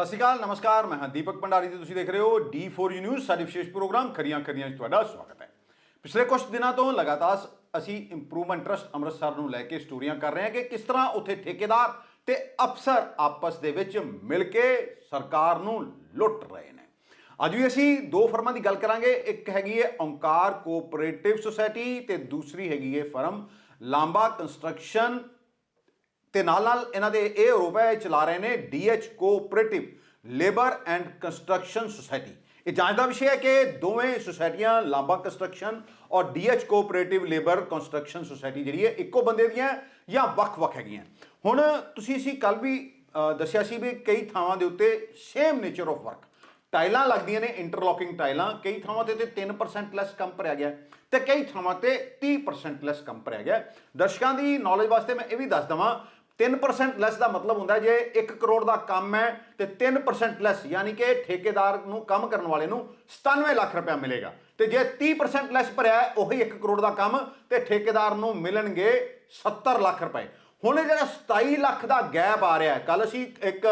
ਸਤਿ ਸ਼੍ਰੀ ਅਕਾਲ, ਨਮਸਕਾਰ, ਮੈਂ ਹਾਂ ਦੀਪਕ ਭੰਡਾਰੀ ਤੇ ਤੁਸੀਂ ਦੇਖ ਰਹੇ ਹੋ D4U ਨਿਊਜ਼ ਸਾਡੇ ਵਿਸ਼ੇਸ਼ ਪ੍ਰੋਗਰਾਮ ਖਰੀਆਂ ਖਰੀਆਂ 'ਚ ਤੁਹਾਡਾ ਸਵਾਗਤ ਹੈ। ਪਿਛਲੇ ਕੁਝ ਦਿਨਾਂ ਤੋਂ ਲਗਾਤਾਰ ਅਸੀਂ ਇੰਪਰੂਵਮੈਂਟ ਟਰਸਟ ਅੰਮ੍ਰਿਤਸਰ ਨੂੰ ਲੈ ਕੇ ਸਟੋਰੀਆਂ ਕਰ ਰਹੇ ਹਾਂ ਕਿ ਕਿਸ ਤਰ੍ਹਾਂ ਉੱਥੇ ਠੇਕੇਦਾਰ ਤੇ ਅਫਸਰ ਆਪਸ ਦੇ ਵਿੱਚ ਮਿਲ ਕੇ ਸਰਕਾਰ ਨੂੰ ਲੁੱਟ ਰਹੇ ਨੇ। ਅੱਜ ਵੀ ਅਸੀਂ ਦੋ ਫਰਮਾਂ ਦੀ ਗੱਲ ਕਰਾਂਗੇ, ਇੱਕ ਹੈਗੀ ਹੈ ਓਂਕਾਰ ਕੋਆਪਰੇਟਿਵ ਸੁਸਾਇਟੀ ਤੇ ਦੂਸਰੀ ਹੈਗੀ ਹੈ ਫਰਮ ਲਾਂਬਾ ਕੰਸਟਰਕਸ਼ਨ ਤੇ ਨਾਲ ਨਾਲ ਇਹਨਾਂ ਦੇ ਇਹ ਆਰੋਪ ਹੈ ਇਹ ਚਲਾ ਰਹੇ ਨੇ DH cooperative labour and construction society ਇਹ ਜਾਂਚ ਦਾ ਵਿਸ਼ਾ ਹੈ ਕਿ ਦੋਵੇਂ ਸੁਸਾਇਟੀਆਂ ਲਾਂਬਾ ਕੰਸਟਰਕਸ਼ਨ ਔਰ DH cooperative labour construction society ਜਿਹੜੀ ਹੈ ਇੱਕੋ ਬੰਦੇ ਦੀਆਂ ਜਾਂ ਵੱਖ-ਵੱਖ ਹੈਗੀਆਂ। ਹੁਣ ਤੁਸੀਂ ਅਸੀਂ ਕੱਲ ਵੀ ਦੱਸਿਆ ਸੀ ਵੀ ਕਈ ਥਾਵਾਂ ਦੇ ਉੱਤੇ ਸੇਮ ਨੇਚਰ ਆਫ ਵਰਕ ਟਾਈਲਾਂ ਲੱਗਦੀਆਂ ਨੇ ਇੰਟਰਲੋਕਿੰਗ ਟਾਈਲਾਂ ਕਈ ਥਾਵਾਂ ਤੇ ਤੇ 3% ਲੈਸ ਕੰਮ ਭਰਿਆ ਗਿਆ ਤੇ ਕਈ ਥਾਵਾਂ ਤੇ 30% ਲੈਸ ਕੰਮ ਭਰਿਆ ਗਿਆ। ਦਰਸ਼ਕਾਂ ਦੀ ਨੌਲੇਜ ਵਾਸਤੇ ਮੈਂ ਇਹ ਵੀ ਦੱਸ ਦਵਾਂ 3% ਲੈਸ ਦਾ ਮਤਲਬ ਹੁੰਦਾ ਜੇ 1 ਕਰੋੜ ਦਾ ਕੰਮ ਹੈ, ਤੇ 3% ਲੈਸ ਯਾਨੀ ਕਿ ਠੇਕੇਦਾਰ ਨੂੰ ਕੰਮ ਕਰਨ ਵਾਲੇ ਨੂੰ 97 ਲੱਖ ਰੁਪਏ ਮਿਲੇਗਾ। ਤੇ ਜੇ 30% ਲੈਸ ਭਰਿਆ ਉਹੀ 1 ਕਰੋੜ ਦਾ ਕੰਮ ਤੇ ਠੇਕੇਦਾਰ ਨੂੰ ਮਿਲਣਗੇ 70 ਲੱਖ ਰੁਪਏ। ਹੁਣ ਇਹ ਜਿਹੜਾ 27 ਲੱਖ ਦਾ ਗੈਪ ਆ ਰਿਹਾ ਹੈ ਕੱਲ ਅਸੀਂ ਇੱਕ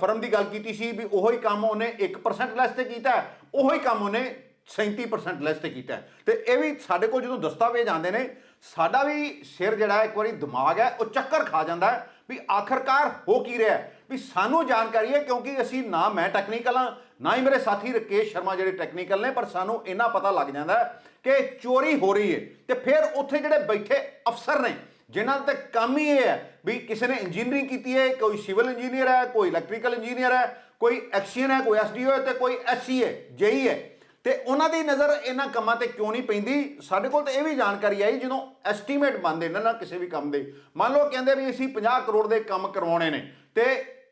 ਫਰਮ ਦੀ ਗੱਲ ਕੀਤੀ ਸੀ ਵੀ ਉਹੀ ਕੰਮ ਉਹਨੇ 1% ਲੈਸ ਤੇ ਕੀਤਾ ਉਹੀ ਕੰਮ ਉਹਨੇ 37% ਲੈਸ ਤੇ ਕੀਤਾ ਹੈ। ਤੇ ਇਹ ਵੀ ਸਾਡੇ ਕੋਲ ਜਦੋਂ ਦਸਤਾਵੇਜ਼ ਆਉਂਦੇ ਨੇ ਸਾਡਾ ਵੀ ਸਿਰ ਜਿਹੜਾ ਇੱਕ ਵਾਰੀ ਦਿਮਾਗ ਹੈ, ਉਹ ਚੱਕਰ ਖਾ ਜਾਂਦਾ ਹੈ ਵੀ ਆਖਰਕਾਰ ਹੋ ਕੀ ਰਿਹਾ ਵੀ ਸਾਨੂੰ ਜਾਣਕਾਰੀ ਹੈ, ਕਿਉਂਕਿ ਅਸੀਂ ਨਾ ਮੈਂ ਟੈਕਨੀਕਲ ਹਾਂ, ਨਾ ਹੀ ਮੇਰੇ ਸਾਥੀ ਰਕੇਸ਼ ਸ਼ਰਮਾ ਜਿਹੜੇ ਟੈਕਨੀਕਲ ਨੇ, ਪਰ ਸਾਨੂੰ ਇਹਨਾਂ ਪਤਾ ਲੱਗ ਜਾਂਦਾ ਕਿ ਚੋਰੀ ਹੋ ਰਹੀ ਹੈ। ਤੇ ਫਿਰ ਉੱਥੇ ਜਿਹੜੇ ਬੈਠੇ ਅਫਸਰ ਨੇ, ਜਿਨ੍ਹਾਂ ਤੇ ਕੰਮ ਹੀ ਇਹ ਹੈ ਵੀ ਕਿਸੇ ਨੇ ਇੰਜੀਨੀਅਰਿੰਗ ਕੀਤੀ ਹੈ, ਕੋਈ ਸਿਵਲ ਇੰਜੀਨੀਅਰ ਹੈ, ਕੋਈ ਇਲੈਕਟ੍ਰੀਕਲ ਇੰਜੀਨੀਅਰ ਹੈ, ਕੋਈ ਐਕਸੀਅਨ ਹੈ, ਕੋਈ ਐਸਡੀਓ ਹੈ ਤੇ ਕੋਈ ਐਸਸੀ ਹੈ ਜੇਈ ਹੈ। ਤੇ ਉਹਨਾਂ ਦੀ ਨਜ਼ਰ ਇਹਨਾਂ ਕੰਮਾਂ ਤੇ ਕਿਉਂ ਨਹੀਂ ਪੈਂਦੀ? ਸਾਡੇ ਕੋਲ ਤਾਂ ਇਹ ਵੀ ਜਾਣਕਾਰੀ ਆਈ, ਜਦੋਂ ਐਸਟੀਮੇਟ ਬਣਦੇ ਨੇ ਨਾ ਕਿਸੇ ਵੀ ਕੰਮ ਦੇ। ਮੰਨ ਲਓ ਕਹਿੰਦੇ ਵੀ ਅਸੀਂ 50 ਕਰੋੜ ਦੇ ਕੰਮ ਕਰਵਾਉਣੇ ਨੇ, ਤੇ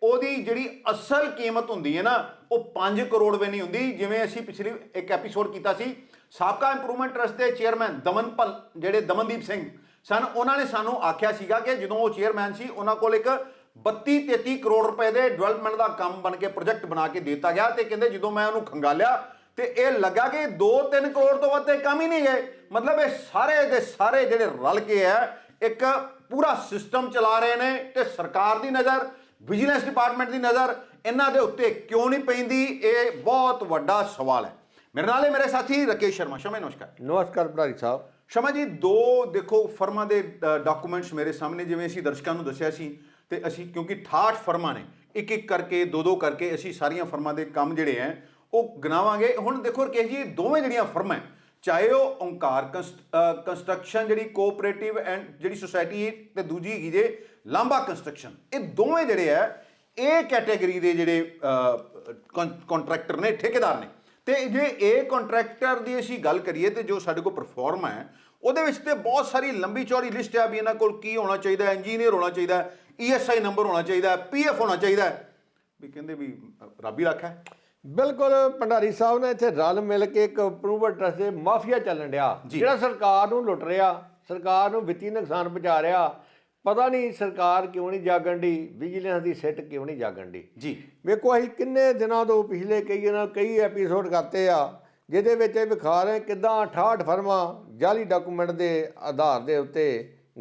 ਉਹਦੀ ਜਿਹੜੀ ਅਸਲ ਕੀਮਤ ਹੁੰਦੀ ਹੈ ਨਾ, ਉਹ 5 ਕਰੋੜ ਵੀ ਨਹੀਂ ਹੁੰਦੀ, ਜਿਵੇਂ ਅਸੀਂ ਪਿਛਲੀ ਇੱਕ ਐਪੀਸੋਡ ਕੀਤਾ ਸੀ। ਸਾਬਕਾ ਇੰਪਰੂਵਮੈਂਟ ਟਰਸਟ ਦੇ ਚੇਅਰਮੈਨ ਦਮਨਪਲ ਜਿਹੜੇ ਦਮਨਦੀਪ ਸਿੰਘ ਸਨ, ਉਹਨਾਂ ਨੇ ਸਾਨੂੰ ਆਖਿਆ ਸੀਗਾ ਕਿ ਜਦੋਂ ਉਹ ਚੇਅਰਮੈਨ ਸੀ, ਉਹਨਾਂ ਕੋਲ ਇੱਕ 32 33 ਕਰੋੜ ਰੁਪਏ ਦੇ ਡਿਵੈਲਪਮੈਂਟ ਦਾ ਕੰਮ ਬਣ ਕੇ ਪ੍ਰੋਜੈਕਟ ਬਣਾ ਕੇ ਦਿੱਤਾ ਗਿਆ, ਤੇ ਕਹਿੰਦੇ ਜਦੋਂ ਮੈਂ ਉਹਨੂੰ ਖੰਗਾਲਿਆ ਤੇ ਇਹ ਲੱਗਾ ਕਿ 2-3 ਕਰੋੜ ਤੋਂ ਵੱਧ ਤੇ ਕੰਮ ਹੀ ਨਹੀਂ ਗਏ। ਮਤਲਬ ਇਹ ਸਾਰੇ ਦੇ ਸਾਰੇ ਜਿਹੜੇ ਰਲ ਕੇ ਹੈ ਇੱਕ ਪੂਰਾ ਸਿਸਟਮ ਚਲਾ ਰਹੇ ਨੇ ਤੇ ਸਰਕਾਰ ਦੀ ਨਜ਼ਰ ਵਿਜੀਲੈਂਸ ਡਿਪਾਰਟਮੈਂਟ ਦੀ ਨਜ਼ਰ ਇਹਨਾਂ ਦੇ ਉੱਤੇ ਕਿਉਂ ਨਹੀਂ ਪੈਂਦੀ ਇਹ ਬਹੁਤ ਵੱਡਾ ਸਵਾਲ ਹੈ। ਮੇਰੇ ਨਾਲ ਹੈ ਮੇਰੇ ਸਾਥੀ ਰਕੇਸ਼ ਸ਼ਰਮਾ। ਸ਼ਮੇ ਨਮਸਕਾਰ। ਨਮਸਕਾਰ ਭਰਾਰੀ ਸਾਹਿਬ। ਸ਼ਮਾ ਜੀ ਦੋ ਦੇਖੋ ਫਰਮਾਂ ਦੇ ਡਾਕੂਮੈਂਟਸ ਮੇਰੇ ਸਾਹਮਣੇ ਜਿਵੇਂ ਅਸੀਂ ਦਰਸ਼ਕਾਂ ਨੂੰ ਦੱਸਿਆ ਸੀ ਤੇ ਅਸੀਂ ਕਿਉਂਕਿ 68 ਫਰਮਾਂ ਨੇ ਇੱਕ ਇੱਕ ਕਰਕੇ ਦੋ ਦੋ ਕਰਕੇ ਅਸੀਂ ਸਾਰੀਆਂ ਫਰਮਾਂ ਦੇ ਕੰਮ ਜਿਹੜੇ ਹੈ ਉਹ ਗਿਣਾਵਾਂਗੇ। ਹੁਣ ਦੇਖੋ ਰਕੇਸ਼ ਜੀ ਦੋਵੇਂ ਜਿਹੜੀਆਂ ਫਰਮਾਂ ਹੈ, ਚਾਹੇ ਉਹ ਓਂਕਾਰ ਕੰਸਟਰਕਸ਼ਨ ਜਿਹੜੀ ਕੋਆਪਰੇਟਿਵ ਐਂਡ ਜਿਹੜੀ ਸੁਸਾਇਟੀ ਤੇ ਦੂਜੀ ਹੈਗੀ ਜੇ ਲਾਂਬਾ ਕੰਸਟਰਕਸ਼ਨ। ਇਹ ਦੋਵੇਂ ਜਿਹੜੇ ਆ ਇਹ ਕੈਟਾਗਰੀ ਦੇ ਜਿਹੜੇ ਕੰਟਰੈਕਟਰ ਨੇ ਠੇਕੇਦਾਰ ਨੇ। ਤੇ ਜੇ ਇਹ ਕੰਟਰੈਕਟਰ ਦੀ ਅਸੀਂ ਗੱਲ ਕਰੀਏ ਤੇ ਜੋ ਸਾਡੇ ਕੋਲ ਪਰਫਾਰਮ ਹੈ ਉਹਦੇ ਵਿੱਚ ਤੇ ਬਹੁਤ ਸਾਰੀ ਲੰਬੀ ਚੌੜੀ ਲਿਸਟ ਆ ਵੀ ਇਹਨਾਂ ਕੋਲ ਕੀ ਹੋਣਾ ਚਾਹੀਦਾ ਇੰਜੀਨੀਅਰ ਹੋਣਾ ਚਾਹੀਦਾ ਹੈ ਈਐਸਆਈ ਨੰਬਰ ਹੋਣਾ ਚਾਹੀਦਾ ਹੈ ਪੀਐਫ ਹੋਣਾ ਚਾਹੀਦਾ ਵੀ ਕਹਿੰਦੇ ਵੀ ਰੱਬ ਹੀ ਰੱਖਾ ਹੈ ਬਿਲਕੁਲ ਭੰਡਾਰੀ ਸਾਹਿਬ ਨੇ ਇੱਥੇ ਰਲ ਮਿਲ ਕੇ ਇੱਕ ਅਪਰੂਵਲ ਟਰਸਟ ਦੇ ਮਾਫੀਆ ਚੱਲਣ ਡਿਆ। ਜਿਹੜਾ ਸਰਕਾਰ ਨੂੰ ਲੁੱਟ ਰਿਹਾ ਸਰਕਾਰ ਨੂੰ ਵਿੱਤੀ ਨੁਕਸਾਨ ਪਹੁੰਚਾ ਰਿਹਾ ਪਤਾ ਨਹੀਂ ਸਰਕਾਰ ਕਿਉਂ ਨਹੀਂ ਜਾਗਣ ਦੀ ਵਿਜੀਲੈਂਸ ਦੀ ਸਿੱਟ ਕਿਉਂ ਨਹੀਂ ਜਾਗਣ ਦੀ ਜੀ ਵੇਖੋ ਅਸੀਂ ਕਿੰਨੇ ਦਿਨਾਂ ਤੋਂ ਪਿਛਲੇ ਕਈ ਦਿਨਾਂ ਕਈ ਐਪੀਸੋਡ ਕਰਤੇ ਆ ਜਿਹਦੇ ਵਿੱਚ ਇਹ ਵਿਖਾ ਰਹੇ ਕਿਦਾਂ 68 ਫਰਮਾਂ ਜਾਲੀ ਡਾਕੂਮੈਂਟ ਦੇ ਆਧਾਰ ਦੇ ਉੱਤੇ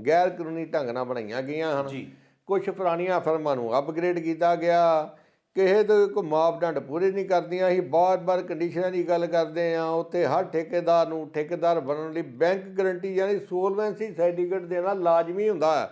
ਗੈਰ ਕਾਨੂੰਨੀ ਢੰਗ ਨਾਲ ਬਣਾਈਆਂ ਗਈਆਂ ਹਨ ਜੀ। ਕੁਝ ਪੁਰਾਣੀਆਂ ਫਰਮਾਂ ਨੂੰ ਅਪਗ੍ਰੇਡ ਕੀਤਾ ਗਿਆ ਕਿਸੇ ਦੇ ਕੋਈ ਮਾਪਦੰਡ ਪੂਰੇ ਨਹੀਂ ਕਰਦੀਆਂ ਅਸੀਂ ਬਾਰ-ਬਾਰ ਕੰਡੀਸ਼ਨਾਂ ਦੀ ਗੱਲ ਕਰਦੇ ਆ ਉੱਥੇ ਹਰ ਠੇਕੇਦਾਰ ਨੂੰ ਠੇਕੇਦਾਰ ਬਣਨ ਲਈ ਬੈਂਕ ਗਾਰੰਟੀ ਯਾਨੀ ਸੋਲਵੈਂਸੀ ਸਰਟੀਫਿਕੇਟ ਦੇਣਾ ਲਾਜ਼ਮੀ ਹੁੰਦਾ ਹੈ।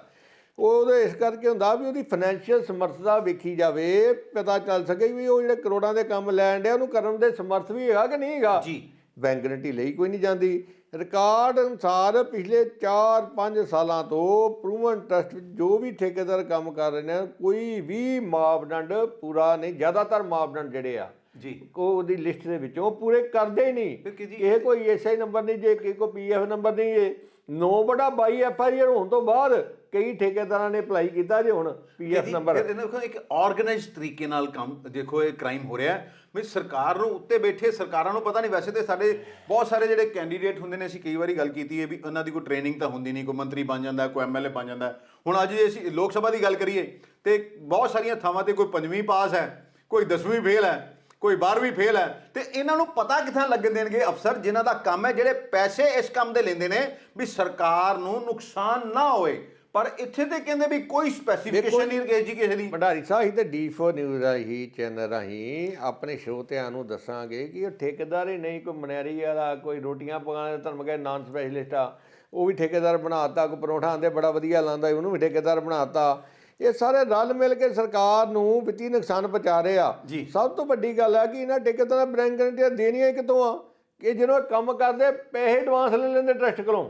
ਉਹਦੇ ਇਸ ਕਰਕੇ ਹੁੰਦਾ ਵੀ ਉਹਦੀ ਫਾਈਨੈਂਸ਼ੀਅਲ ਸਮਰੱਥਾ ਵੇਖੀ ਜਾਵੇ ਪਤਾ ਚੱਲ ਸਕੇ ਵੀ ਉਹ ਜਿਹੜੇ ਕਰੋੜਾਂ ਦੇ ਕੰਮ ਲੈਣ ਡਿਆ ਉਹਨੂੰ ਕਰਨ ਦੇ ਸਮਰੱਥ ਵੀ ਹੈਗਾ ਕਿ ਨਹੀਂ ਹੈਗਾ? ਜੀ। ਬੈਂਕ ਗਰੰਟੀ ਲਈ ਕੋਈ ਨਹੀਂ ਜਾਂਦੀ। ਰਿਕਾਰਡ ਅਨੁਸਾਰ ਪਿਛਲੇ 4-5 ਸਾਲਾਂ ਤੋਂ ਪ੍ਰੂਵਨ ਟਰਸਟ ਵਿੱਚ ਜੋ ਵੀ ਠੇਕੇਦਾਰ ਕੰਮ ਕਰ ਰਹੇ ਨੇ ਕੋਈ ਵੀ ਮਾਪਦੰਡ ਪੂਰਾ ਨਹੀਂ ਜ਼ਿਆਦਾਤਰ ਮਾਪਦੰਡ ਜਿਹੜੇ ਆ ਜੀ। ਕੋ ਉਹਦੀ ਲਿਸਟ ਦੇ ਵਿੱਚੋਂ ਪੂਰੇ ਕਰਦੇ ਹੀ ਨਹੀਂ। ਇਹ ਕੋਈ ਐਸਆਈ ਨੰਬਰ ਨਹੀਂ ਜੇ ਕਿਸੇ ਕੋ ਪੀਐਫ ਨੰਬਰ ਨਹੀਂ ਜੇ। 9 ਬੜਾ 22 ਐਫਆਈਆਰ ਹੋਣ ਤੋਂ ਬਾਅਦ ਕਈ ਠੇਕੇਦਾਰਾਂ ਨੇ ਅਪਲਾਈ ਕੀਤਾ ਜੇ ਹੁਣ ਪੀਐਫ ਨੰਬਰ ਦੇਖੋ ਇੱਕ ਆਰਗੇਨਾਈਜ਼ਡ ਤਰੀਕੇ ਨਾਲ ਕੰਮ ਦੇਖੋ ਇਹ ਕ੍ਰਾਈਮ ਹੋ ਰਿਹਾ ਹੈ। ਵੀ ਸਰਕਾਰ ਨੂੰ ਉੱਤੇ ਬੈਠੇ ਸਰਕਾਰਾਂ ਨੂੰ ਪਤਾ ਨਹੀਂ ਵੈਸੇ ਤੇ ਸਾਡੇ ਬਹੁਤ ਸਾਰੇ ਜਿਹੜੇ ਕੈਂਡੀਡੇਟ ਹੁੰਦੇ ਨੇ ਅਸੀਂ ਕਈ ਵਾਰੀ ਗੱਲ ਕੀਤੀ ਹੈ ਵੀ ਉਹਨਾਂ ਦੀ ਕੋਈ ਟ੍ਰੇਨਿੰਗ ਤਾਂ ਹੁੰਦੀ ਨਹੀਂ ਕੋਈ ਮੰਤਰੀ ਬਣ ਜਾਂਦਾ ਕੋਈ ਐਮਐਲਏ ਬਣ ਜਾਂਦਾ। ਹੁਣ ਅੱਜ ਜੇ ਅਸੀਂ ਲੋਕ ਸਭਾ ਦੀ ਗੱਲ ਕਰੀਏ ਤੇ ਬਹੁਤ ਸਾਰੀਆਂ ਥਾਵਾਂ ਤੇ ਕੋਈ ਪੰਜਵੀਂ ਪਾਸ ਹੈ ਕੋਈ 10ਵੀਂ ਫੇਲ ਹੈ ਕੋਈ 12ਵੀਂ ਫੇਲ ਹੈ ਤੇ ਇਹਨਾਂ ਨੂੰ ਪਤਾ ਕਿੱਥਾਂ ਲੱਗਣ ਦੇਣਗੇ ਅਫਸਰ ਜਿਨ੍ਹਾਂ ਦਾ ਕੰਮ ਹੈ ਜਿਹੜੇ ਪੈਸੇ ਇਸ ਕੰਮ ਦੇ ਲੈਂਦੇ ਨੇ ਵੀ ਸਰਕਾਰ ਨੂੰ ਨੁਕਸਾਨ ਨਾ ਹੋਵੇ ਪਰ ਇੱਥੇ ਤੇ ਕਹਿੰਦੇ ਵੀ ਕੋਈ ਸਪੈਸੀਫਿਕੇਸ਼ਨ ਨਹੀਂ ਰਕੇਸ਼ ਜੀ ਕਿਸੇ ਦੀ। ਭੰਡਾਰੀ ਸਾਹਿਬ ਤੇ D4 ਨਿਊਜ਼ ਰਾਹੀਂ ਚੈਨਲ ਰਾਹੀਂ ਆਪਣੇ ਸ਼ਰੋਤਿਆਂ ਨੂੰ ਦੱਸਾਂਗੇ ਕਿ ਉਹ ਠੇਕੇਦਾਰ ਹੀ ਨਹੀਂ ਕੋਈ ਮਨਿਆਰੀ ਵਾਲਾ ਕੋਈ ਰੋਟੀਆਂ ਪਕਾਉਣ ਦਾ ਧਰਮ ਕੇ ਨਾਨ ਸਪੈਸ਼ਲਿਸਟ ਆ। ਉਹ ਵੀ ਠੇਕੇਦਾਰ ਬਣਾਤਾ ਕੋਈ ਪਰੌਂਠਾ ਆਂਦੇ ਬੜਾ ਵਧੀਆ ਲਾਂਦਾ ਉਹਨੂੰ ਵੀ ਠੇਕੇਦਾਰ ਬਣਾਤਾ। ਇਹ ਸਾਰੇ ਰਲ ਮਿਲ ਕੇ ਸਰਕਾਰ ਨੂੰ ਵਿੱਤੀ ਨੁਕਸਾਨ ਪਹੁੰਚਾ ਰਹੇ ਆ। ਸਭ ਤੋਂ ਵੱਡੀ ਗੱਲ ਆ ਕਿ ਇਹਨਾਂ ਠੇਕੇਦਾਰਾਂ ਬੈਂਕ ਗਰੰਟੀਆਂ ਦੇਣੀਆਂ ਕਿਤੋਂ ਆ? ਕਿ ਜਿਹਨੂੰ ਕੰਮ ਕਰਦੇ ਪੈਸੇ ਐਡਵਾਂਸ ਲੈ ਲੈਂਦੇ ਟਰਸਟ ਕੋਲੋਂ।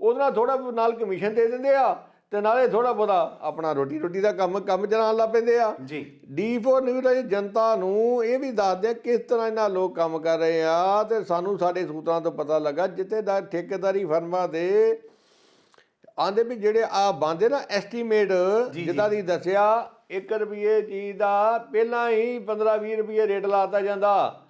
ਉਹਦੇ ਨਾਲ ਥੋੜਾ ਨਾਲ ਕਮਿਸ਼ਨ ਦੇ ਦਿੰਦੇ ਆ ਤੇ ਨਾਲੇ ਥੋੜਾ ਬਹੁਤਾ ਆਪਣਾ ਰੋਟੀ ਰੋਟੀ ਦਾ ਕੰਮ ਕੰਮ ਚਲਾਉਣ ਲੱਗ ਪੈਂਦੇ ਆ। ਜੀ। D4 ਨਿਊਜ਼ ਰਾਹੀਂ ਜਨਤਾ ਨੂੰ ਇਹ ਵੀ ਦੱਸਦੇ ਆ ਕਿਸ ਤਰ੍ਹਾਂ ਇਹਨਾਂ ਲੋਕ ਕੰਮ ਕਰ ਰਹੇ ਆ ਤੇ ਸਾਨੂੰ ਸਾਡੇ ਸੂਤਰਾਂ ਤੋਂ ਪਤਾ ਲੱਗਾ ਜਿੱਥੇ ਦਾ ਠੇਕੇਦਾਰੀ ਫਰਮਾਂ ਦੇ ਆਂਦੇ ਵੀ ਜਿਹੜੇ ਆ ਬੰਦੇ ਨਾ ਐਸਟੀਮੇਟ। ਜਿੱਦਾਂ ਦੀ ਦੱਸਿਆ 1 ਰੁਪਏ ਚੀਜ਼ ਦਾ ਪਹਿਲਾਂ ਹੀ 15 20 ਰੁਪਏ ਰੇਟ ਲਾਤਾ ਜਾਂਦਾ।